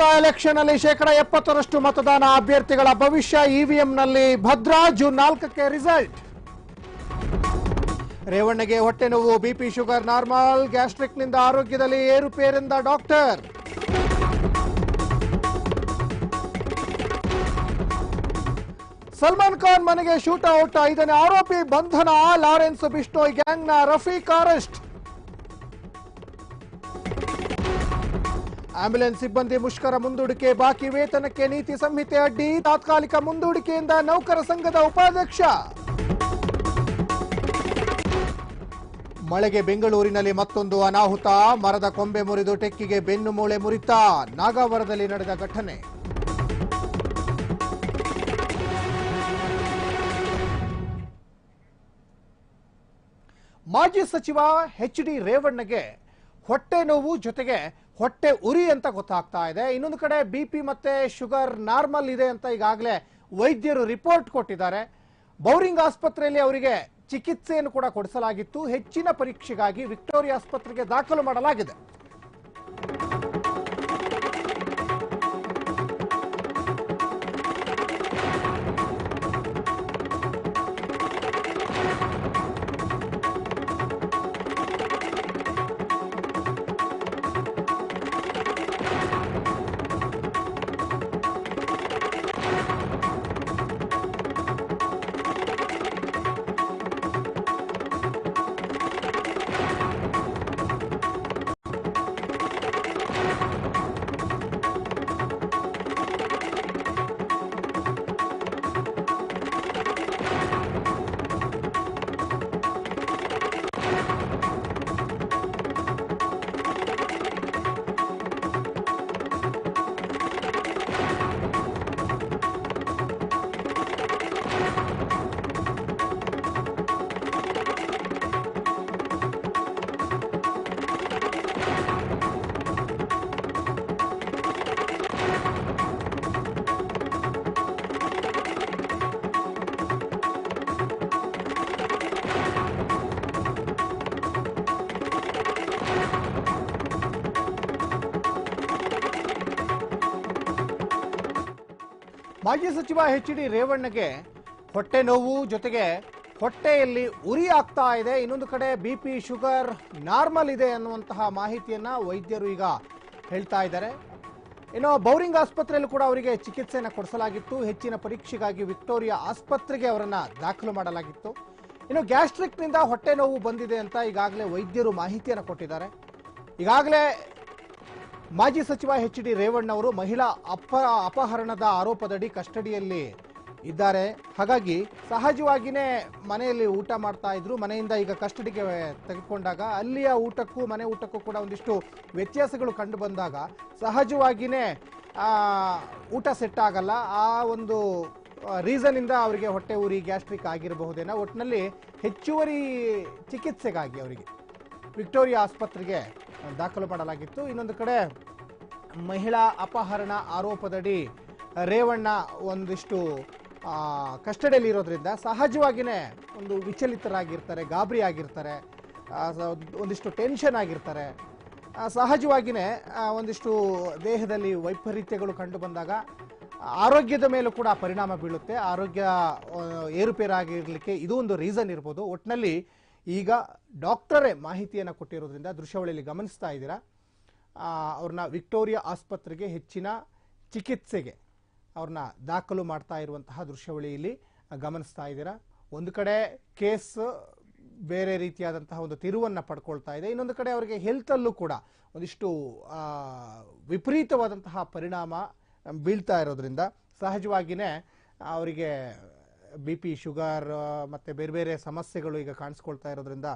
Election ಅಲ್ಲಿ ಶೇಕಡ ಎಪ್ಪತ್ತರಷ್ಟು ಮತದಾನ ಅಭ್ಯರ್ಥಿಗಳ ಭವಿಷ್ಯ ಇವಿಎಂನಲ್ಲಿ ಭದ್ರಾ ಜೂನ್ ನಾಲ್ಕಕ್ಕೆ ರಿಸಲ್ಟ್. ರೇವಣ್ಣಗೆ ಹೊಟ್ಟೆ ನೋವು, ಬಿಪಿ ಶುಗರ್, ನಾರ್ಮಲ್ ಗ್ಯಾಸ್ಟ್ರಿಕ್ನಿಂದ ಆರೋಗ್ಯದಲ್ಲಿ ಏರುಪೇರಿಂದ ಡಾಕ್ಟರ್. ಸಲ್ಮಾನ್ ಖಾನ್ ಮನೆಗೆ ಶೂಟ್ ಔಟ್, ಐದನೇ ಆರೋಪಿ ಬಂಧನ, ಲಾರೆನ್ಸ್ ಬಿಷ್ಣೋಯ್ ಗ್ಯಾಂಗ್ನ ರಫೀಕ್ ಅರೆಸ್ಟ್. ಆಂಬ್ಯುಲೆನ್ಸ್ ಸಿಬ್ಬಂದಿ ಮುಷ್ಕರ ಮುಂದೂಡಿಕೆ, ಬಾಕಿ ವೇತನಕ್ಕೆ ನೀತಿ ಸಂಹಿತೆ ಅಡ್ಡಿ, ತಾತ್ಕಾಲಿಕ ಮುಂದೂಡಿಕೆಯಿಂದ ನೌಕರ ಸಂಘದ ಉಪಾಧ್ಯಕ್ಷ. ಮಳೆಗೆ ಬೆಂಗಳೂರಿನಲ್ಲಿ ಮತ್ತೊಂದು ಅನಾಹುತ, ಮರದ ಕೊಂಬೆ ಮುರಿದು ಟೆಕ್ಕಿಗೆ ಬೆನ್ನು ಮೂಳೆ ಮುರಿತ, ನಾಗಾವರದಲ್ಲಿ ನಡೆದ ಘಟನೆ. ಮಾಜಿ ಸಚಿವ ಎಚ್ ಡಿ ರೇವಣ್ಣಗೆ ಹೊಟ್ಟೆ ನೋವು ಜೊತೆಗೆ ಹೊಟ್ಟೆ ಉರಿ ಅಂತ ಗೊತ್ತಾಗ್ತಾ ಇದೆ. ಇನ್ನೊಂದು ಕಡೆ ಬಿ ಪಿ ಮತ್ತೆ ಶುಗರ್ ನಾರ್ಮಲ್ ಇದೆ ಅಂತ ಈಗಾಗಲೇ ವೈದ್ಯರು ರಿಪೋರ್ಟ್ ಕೊಟ್ಟಿದ್ದಾರೆ. ಬೌರಿಂಗ್ ಆಸ್ಪತ್ರೆಯಲ್ಲಿ ಅವರಿಗೆ ಚಿಕಿತ್ಸೆಯನ್ನು ಕೂಡ ಕೊಡಿಸಲಾಗಿತ್ತು. ಹೆಚ್ಚಿನ ಪರೀಕ್ಷೆಗಾಗಿ ವಿಕ್ಟೋರಿಯಾ ಆಸ್ಪತ್ರೆಗೆ ದಾಖಲು ಮಾಡಲಾಗಿದೆ. ಮಾಜಿ ಸಚಿವ ಎಚ್ ಡಿ ರೇವಣ್ಣಗೆ ಹೊಟ್ಟೆ ನೋವು ಜೊತೆಗೆ ಹೊಟ್ಟೆಯಲ್ಲಿ ಉರಿ ಆಗ್ತಾ ಇದೆ. ಇನ್ನೊಂದು ಕಡೆ ಬಿ ಪಿ ಶುಗರ್ ನಾರ್ಮಲ್ ಇದೆ ಅನ್ನುವಂತಹ ಮಾಹಿತಿಯನ್ನ ವೈದ್ಯರು ಈಗ ಹೇಳ್ತಾ ಇದ್ದಾರೆ. ಇನ್ನು ಬೌರಿಂಗ್ ಆಸ್ಪತ್ರೆಯಲ್ಲೂ ಕೂಡ ಅವರಿಗೆ ಚಿಕಿತ್ಸೆಯನ್ನು ಕೊಡಿಸಲಾಗಿತ್ತು. ಹೆಚ್ಚಿನ ಪರೀಕ್ಷೆಗಾಗಿ ವಿಕ್ಟೋರಿಯಾ ಆಸ್ಪತ್ರೆಗೆ ಅವರನ್ನು ದಾಖಲು ಮಾಡಲಾಗಿತ್ತು. ಇನ್ನು ಗ್ಯಾಸ್ಟ್ರಿಕ್ನಿಂದ ಹೊಟ್ಟೆ ನೋವು ಬಂದಿದೆ ಅಂತ ಈಗಾಗಲೇ ವೈದ್ಯರು ಮಾಹಿತಿಯನ್ನು ಕೊಟ್ಟಿದ್ದಾರೆ. ಈಗಾಗಲೇ ಮಾಜಿ ಸಚಿವ ಎಚ್ ಡಿ ರೇವಣ್ಣ ಅವರು ಮಹಿಳಾ ಅಪ, ಅಪಹರಣದ ಆರೋಪದಡಿ ಕಸ್ಟಡಿಯಲ್ಲಿ ಇದ್ದಾರೆ. ಹಾಗಾಗಿ ಸಹಜವಾಗಿಯೇ ಮನೆಯಲ್ಲಿ ಊಟ ಮಾಡ್ತಾ ಇದ್ರು. ಮನೆಯಿಂದ ಈಗ ಕಸ್ಟಡಿಗೆ ತೆಗೆದುಕೊಂಡಾಗ ಅಲ್ಲಿಯ ಊಟಕ್ಕೂ, ಮನೆ ಊಟಕ್ಕೂ ಕೂಡ ಒಂದಿಷ್ಟು ವ್ಯತ್ಯಾಸಗಳು ಕಂಡು ಬಂದಾಗ ಸಹಜವಾಗಿಯೇ ಊಟ ಸೆಟ್ ಆಗಲ್ಲ. ಆ ಒಂದು ರೀಸನ್ ಇಂದ ಅವರಿಗೆ ಹೊಟ್ಟೆ ಉರಿ ಗ್ಯಾಸ್ಟ್ರಿಕ್ ಆಗಿರಬಹುದೇನೋ ಒಟ್ಟಿನಲ್ಲಿ ಹೆಚ್ಚುವರಿ ಚಿಕಿತ್ಸೆಗಾಗಿ ಅವರಿಗೆ ವಿಕ್ಟೋರಿಯಾ ಆಸ್ಪತ್ರೆಗೆ ದಾಖಲು ಮಾಡಲಾಗಿತ್ತು. ಇನ್ನೊಂದು ಕಡೆ ಮಹಿಳಾ ಅಪಹರಣ ಆರೋಪದಡಿ ರೇವಣ್ಣ ಒಂದಿಷ್ಟು ಕಸ್ಟಡಿಯಲ್ಲಿ ಇರೋದ್ರಿಂದ ಸಹಜವಾಗಿಯೇ ಒಂದು ವಿಚಲಿತರಾಗಿರ್ತಾರೆ ಗಾಬರಿ ಆಗಿರ್ತಾರೆ ಒಂದಿಷ್ಟು ಟೆನ್ಷನ್ ಆಗಿರ್ತಾರೆ. ಸಹಜವಾಗಿಯೇ ಒಂದಿಷ್ಟು ದೇಹದಲ್ಲಿ ವೈಪರೀತ್ಯಗಳು ಕಂಡು ಬಂದಾಗ ಆರೋಗ್ಯದ ಮೇಲೂ ಕೂಡ ಪರಿಣಾಮ ಬೀಳುತ್ತೆ. ಆರೋಗ್ಯ ಏರುಪೇರಾಗಿರ್ಲಿಕ್ಕೆ ಇದು ಒಂದು ರೀಸನ್ ಇರ್ಬೋದು. ಒಟ್ಟಿನಲ್ಲಿ ಈಗ ಡಾಕ್ಟರೇ ಮಾಹಿತಿಯನ್ನು ಕೊಟ್ಟಿರೋದ್ರಿಂದ ದೃಶ್ಯಾವಳಿಯಲ್ಲಿ ಗಮನಿಸ್ತಾ ಇದ್ದೀರಾ? ಅವ್ರನ್ನ ವಿಕ್ಟೋರಿಯಾ ಆಸ್ಪತ್ರೆಗೆ ಹೆಚ್ಚಿನ ಚಿಕಿತ್ಸೆಗೆ ಅವ್ರನ್ನ ದಾಖಲು ಮಾಡ್ತಾ ಇರುವಂತಹ ದೃಶ್ಯಾವಳಿಯಲ್ಲಿ ಗಮನಿಸ್ತಾ ಇದ್ದೀರಾ? ಒಂದು ಕಡೆ ಕೇಸ್ ಬೇರೆ ರೀತಿಯಾದಂತಹ ಒಂದು ತಿರುವನ್ನು ಪಡ್ಕೊಳ್ತಾ ಇದೆ. ಇನ್ನೊಂದು ಕಡೆ ಅವರಿಗೆ ಹೆಲ್ತಲ್ಲೂ ಕೂಡ ಒಂದಿಷ್ಟು ವಿಪರೀತವಾದಂತಹ ಪರಿಣಾಮ ಬೀಳ್ತಾ ಇರೋದ್ರಿಂದ ಸಹಜವಾಗಿಯೇ ಅವರಿಗೆ ಬಿ ಪಿ ಶುಗರ್ ಮತ್ತೆ ಬೇರೆ ಬೇರೆ ಸಮಸ್ಯೆಗಳು ಈಗ ಕಾಣಿಸ್ಕೊಳ್ತಾ ಇರೋದ್ರಿಂದ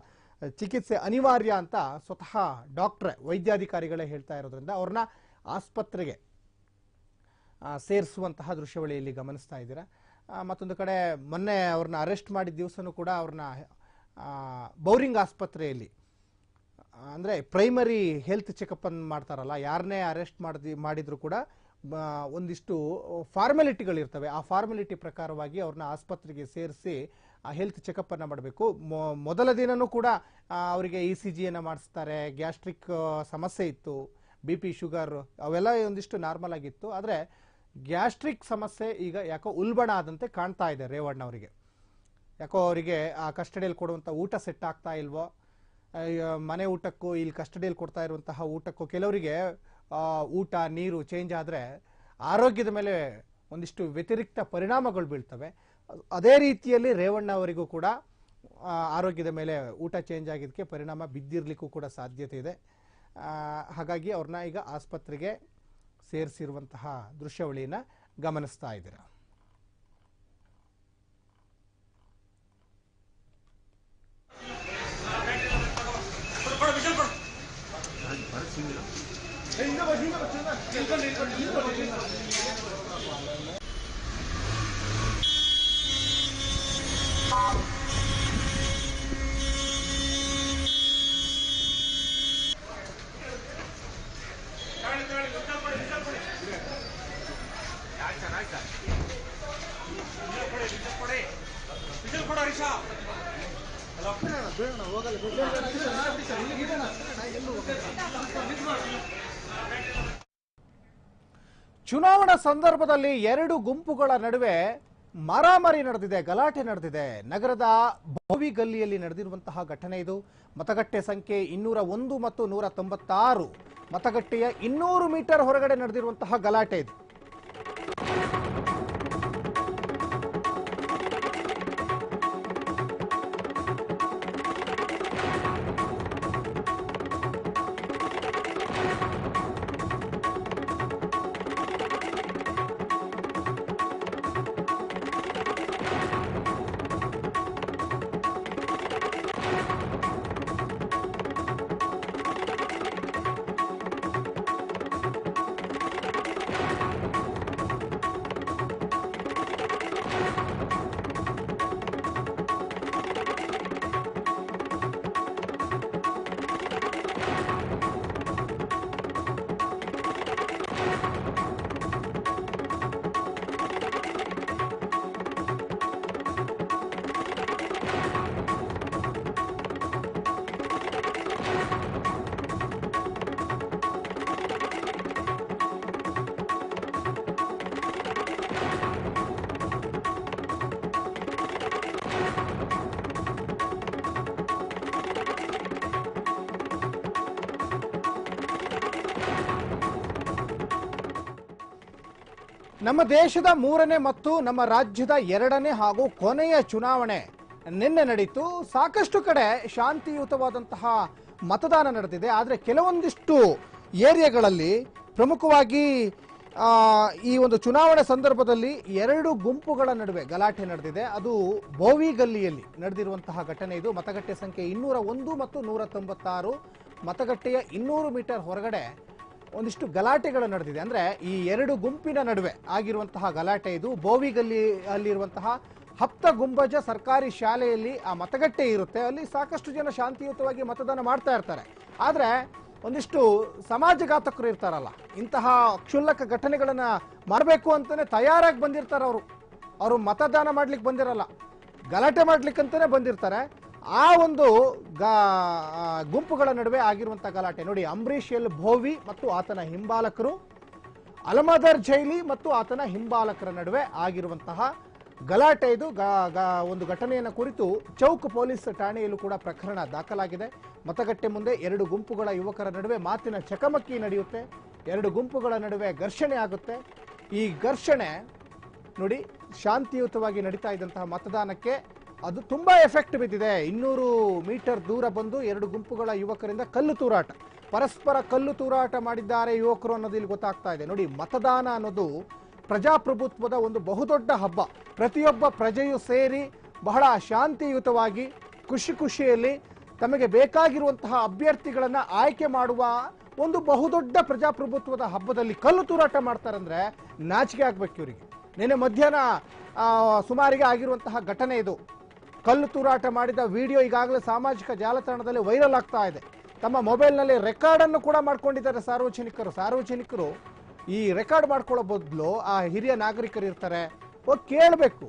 ಚಿಕಿತ್ಸೆ ಅನಿವಾರ್ಯ ಅಂತ ಸ್ವತಃ ಡಾಕ್ಟ್ರೆ, ವೈದ್ಯಾಧಿಕಾರಿಗಳೇ ಹೇಳ್ತಾ ಇರೋದ್ರಿಂದ ಅವ್ರನ್ನ ಆಸ್ಪತ್ರೆಗೆ ಸೇರಿಸುವಂತಹ ದೃಶ್ಯಾವಳಿಯಲ್ಲಿ ಗಮನಿಸ್ತಾ ಇದ್ದೀರಾ. ಮತ್ತೊಂದು ಕಡೆ ಮೊನ್ನೆ ಅವ್ರನ್ನ ಅರೆಸ್ಟ್ ಮಾಡಿದ ದಿವಸನೂ ಕೂಡ ಅವ್ರನ್ನ ಬೌರಿಂಗ್ ಆಸ್ಪತ್ರೆಯಲ್ಲಿ, ಅಂದರೆ ಪ್ರೈಮರಿ ಹೆಲ್ತ್ ಚೆಕಪ್ ಅನ್ನು ಮಾಡ್ತಾರಲ್ಲ ಯಾರನ್ನೇ ಅರೆಸ್ಟ್ ಮಾಡಿದಿ, ಮಾಡಿದ್ರು ಕೂಡ ಒಂದಿಷ್ಟು ಫಾರ್ಮಾಲಿಟಿಗಳಿರ್ತವೆ. ಆ ಫಾರ್ಮಾಲಿಟಿ ಪ್ರಕಾರವಾಗಿ ಅವ್ರನ್ನ ಆಸ್ಪತ್ರೆಗೆ ಸೇರಿಸಿ, ಆ ಹೆಲ್ತ್ ಚೆಕಪ್ ಅನ್ನ ಮಾಡಬೇಕು ಮೊದಲ ದಿನನೂ ಕೂಡ ಅವರಿಗೆ ಇ ಸಿ ಜಿಯನ್ನು ಮಾಡಿಸ್ತಾರೆ. ಗ್ಯಾಸ್ಟ್ರಿಕ್ ಸಮಸ್ಯೆ ಇತ್ತು. ಬಿ ಪಿ, ಶುಗರ್ ಅವೆಲ್ಲ ಒಂದಿಷ್ಟು ನಾರ್ಮಲ್ ಆಗಿತ್ತು. ಆದರೆ ಗ್ಯಾಸ್ಟ್ರಿಕ್ ಸಮಸ್ಯೆ ಈಗ ಯಾಕೋ ಉಲ್ಬಣ ಆದಂತೆ ಕಾಣ್ತಾ ಇದೆ ರೇವಣ್ಣ ಅವರಿಗೆ ಯಾಕೋ ಅವರಿಗೆ ಆ ಕಸ್ಟಡಿಯಲ್ಲಿ ಕೊಡುವಂಥ ಊಟ ಸೆಟ್ ಆಗ್ತಾ ಇಲ್ವೋ ಮನೆ ಊಟಕ್ಕೂ, ಇಲ್ಲಿ ಕಸ್ಟಡಿಯಲ್ಲಿ ಕೊಡ್ತಾ ಇರುವಂತಹ ಊಟಕ್ಕೂ ಕೆಲವರಿಗೆ ಊಟ, ನೀರು ಚೇಂಜ್ ಆದರೆ ಆರೋಗ್ಯದ ಮೇಲೆ ಒಂದಿಷ್ಟು ವ್ಯತಿರಿಕ್ತ ಪರಿಣಾಮಗಳು ಬೀಳ್ತವೆ. ಅದೇ ರೀತಿಯಲ್ಲಿ ರೇವಣ್ಣ ಅವರಿಗೂ ಕೂಡ ಆರೋಗ್ಯದ ಮೇಲೆ ಊಟ ಚೇಂಜ್ ಆಗಿದ್ದಕ್ಕೆ ಪರಿಣಾಮ ಬಿದ್ದಿರಲಿಕ್ಕೂ ಕೂಡ ಸಾಧ್ಯತೆ ಇದೆ. ಹಾಗಾಗಿ ಅವ್ರನ್ನ ಈಗ ಆಸ್ಪತ್ರೆಗೆ ಸೇರಿಸಿರುವಂತಹ ದೃಶ್ಯಾವಳಿಯನ್ನು ಗಮನಿಸ್ತಾ ಇದ್ದೀರಾ? ಸಂದರ್ಭದಲ್ಲಿ ಎರಡು ಗುಂಪುಗಳ ನಡುವೆ ಮಾರಾಮಾರಿ ನಡೆದಿದೆ, ಗಲಾಟೆ ನಡೆದಿದೆ. ನಗರದ ಭೋವಿ ಗಲ್ಲಿಯಲ್ಲಿ ನಡೆದಿರುವಂತಹ ಘಟನೆ ಇದು. ಮತಗಟ್ಟೆ ಸಂಖ್ಯೆ ಇನ್ನೂರ ಒಂದು ಮತ್ತು ನೂರ ತೊಂಬತ್ತಾರು. ಮತಗಟ್ಟೆಯ ಇನ್ನೂರು ಮೀಟರ್ ಹೊರಗಡೆ ನಡೆದಿರುವಂತಹ ಗಲಾಟೆ ಇದು. ನಮ್ಮ ದೇಶದ ಮೂರನೇ ಮತ್ತು ನಮ್ಮ ರಾಜ್ಯದ ಎರಡನೇ ಹಾಗೂ ಕೊನೆಯ ಚುನಾವಣೆ ನಿನ್ನೆ ನಡೀತು. ಸಾಕಷ್ಟು ಕಡೆ ಶಾಂತಿಯುತವಾದಂತಹ ಮತದಾನ ನಡೆದಿದೆ. ಆದರೆ ಕೆಲವೊಂದಿಷ್ಟು ಏರಿಯಾಗಳಲ್ಲಿ ಪ್ರಮುಖವಾಗಿ ಈ ಒಂದು ಚುನಾವಣೆ ಸಂದರ್ಭದಲ್ಲಿ ಎರಡು ಗುಂಪುಗಳ ನಡುವೆ ಗಲಾಟೆ ನಡೆದಿದೆ. ಅದು ಬೋವಿ ಗಲ್ಲಿಯಲ್ಲಿ ನಡೆದಿರುವಂತಹ ಘಟನೆ ಇದು. ಮತಗಟ್ಟೆ ಸಂಖ್ಯೆ ಇನ್ನೂರ ಒಂದು ಮತ್ತು ನೂರ ತೊಂಬತ್ತಾರು. ಮತಗಟ್ಟೆಯ ಇನ್ನೂರು ಮೀಟರ್ ಹೊರಗಡೆ ಒಂದಿಷ್ಟು ಗಲಾಟೆಗಳು ನಡೆದಿದೆ. ಅಂದ್ರೆ ಈ ಎರಡು ಗುಂಪಿನ ನಡುವೆ ಆಗಿರುವಂತಹ ಗಲಾಟೆ ಇದು. ಬೋವಿಗಲ್ಲಿ ಅಲ್ಲಿರುವಂತಹ ಹಪ್ತ ಗುಂಬಜ ಸರ್ಕಾರಿ ಶಾಲೆಯಲ್ಲಿ ಆ ಮತಗಟ್ಟೆ ಇರುತ್ತೆ. ಅಲ್ಲಿ ಸಾಕಷ್ಟು ಜನ ಶಾಂತಿಯುತವಾಗಿ ಮತದಾನ ಮಾಡ್ತಾ ಇರ್ತಾರೆ. ಆದ್ರೆ ಒಂದಿಷ್ಟು ಸಮಾಜಘಾತಕರು ಇರ್ತಾರಲ್ಲ, ಇಂತಹ ಕ್ಷುಲ್ಲಕ ಘಟನೆಗಳನ್ನ ಮಾಡಬೇಕು ಅಂತಾನೆ ತಯಾರಾಗಿ ಬಂದಿರ್ತಾರೆ ಅವರು. ಅವರು ಮತದಾನ ಮಾಡ್ಲಿಕ್ಕೆ ಬಂದಿರಲ್ಲ, ಗಲಾಟೆ ಮಾಡ್ಲಿಕ್ಕಂತಾನೆ ಬಂದಿರ್ತಾರೆ. ಆ ಒಂದು ಗುಂಪುಗಳ ನಡುವೆ ಆಗಿರುವಂತಹ ಗಲಾಟೆ. ನೋಡಿ, ಅಂಬರೀಷ್ ಭೋವಿ ಮತ್ತು ಆತನ ಹಿಂಬಾಲಕರು, ಅಲಮದರ್ ಜೈಲಿ ಮತ್ತು ಆತನ ಹಿಂಬಾಲಕರ ನಡುವೆ ಆಗಿರುವಂತಹ ಗಲಾಟೆ ಇದು. ಒಂದು ಘಟನೆಯನ್ನು ಕುರಿತು ಚೌಕ್ ಪೊಲೀಸ್ ಠಾಣೆಯಲ್ಲೂ ಕೂಡ ಪ್ರಕರಣ ದಾಖಲಾಗಿದೆ. ಮತಗಟ್ಟೆ ಮುಂದೆ ಎರಡು ಗುಂಪುಗಳ ಯುವಕರ ನಡುವೆ ಮಾತಿನ ಚಕಮಕಿ ನಡೆಯುತ್ತೆ. ಎರಡು ಗುಂಪುಗಳ ನಡುವೆ ಘರ್ಷಣೆ ಆಗುತ್ತೆ. ಈ ಘರ್ಷಣೆ, ನೋಡಿ, ಶಾಂತಿಯುತವಾಗಿ ನಡೀತಾ ಇದ್ದಂತಹ ಮತದಾನಕ್ಕೆ ಅದು ತುಂಬಾ ಎಫೆಕ್ಟ್ ಬಿದ್ದಿದೆ. ಇನ್ನೂರು ಮೀಟರ್ ದೂರ ಬಂದು ಎರಡು ಗುಂಪುಗಳ ಯುವಕರಿಂದ ಕಲ್ಲು ತೂರಾಟ. ಪರಸ್ಪರ ಕಲ್ಲು ತೂರಾಟ ಮಾಡಿದ್ದಾರೆ ಯುವಕರು ಅನ್ನೋದು ಇಲ್ಲಿ ಗೊತ್ತಾಗ್ತಾ ಇದೆ. ನೋಡಿ, ಮತದಾನ ಅನ್ನೋದು ಪ್ರಜಾಪ್ರಭುತ್ವದ ಒಂದು ಬಹುದೊಡ್ಡ ಹಬ್ಬ. ಪ್ರತಿಯೊಬ್ಬ ಪ್ರಜೆಯು ಸೇರಿ ಬಹಳ ಶಾಂತಿಯುತವಾಗಿ, ಖುಷಿ ಖುಷಿಯಲ್ಲಿ ತಮಗೆ ಬೇಕಾಗಿರುವಂತಹ ಅಭ್ಯರ್ಥಿಗಳನ್ನು ಆಯ್ಕೆ ಮಾಡುವ ಒಂದು ಬಹುದೊಡ್ಡ ಪ್ರಜಾಪ್ರಭುತ್ವದ ಹಬ್ಬದಲ್ಲಿ ಕಲ್ಲು ತೂರಾಟ ಮಾಡ್ತಾರಂದ್ರೆ ನಾಚಿಕೆ ಆಗ್ಬೇಕು ಇವರಿಗೆ. ನಿನ್ನೆ ಮಧ್ಯಾಹ್ನ ಸುಮಾರಿಗೆ ಆಗಿರುವಂತಹ ಘಟನೆ ಇದು. ಕಲ್ಲು ತೂರಾಟ ಮಾಡಿದ ವಿಡಿಯೋ ಈಗಾಗಲೇ ಸಾಮಾಜಿಕ ಜಾಲತಾಣದಲ್ಲಿ ವೈರಲ್ ಆಗ್ತಾ ಇದೆ. ತಮ್ಮ ಮೊಬೈಲ್ನಲ್ಲಿ ರೆಕಾರ್ಡ್ ಅನ್ನು ಕೂಡ ಮಾಡ್ಕೊಂಡಿದ್ದಾರೆ ಸಾರ್ವಜನಿಕರು. ಸಾರ್ವಜನಿಕರು ಈ ರೆಕಾರ್ಡ್ ಮಾಡ್ಕೊಳ್ಳೋ ಬದಲು ಆ ಹಿರಿಯ ನಾಗರಿಕರು ಇರ್ತಾರೆ. ಹೋಗಿ ಕೇಳಬೇಕು,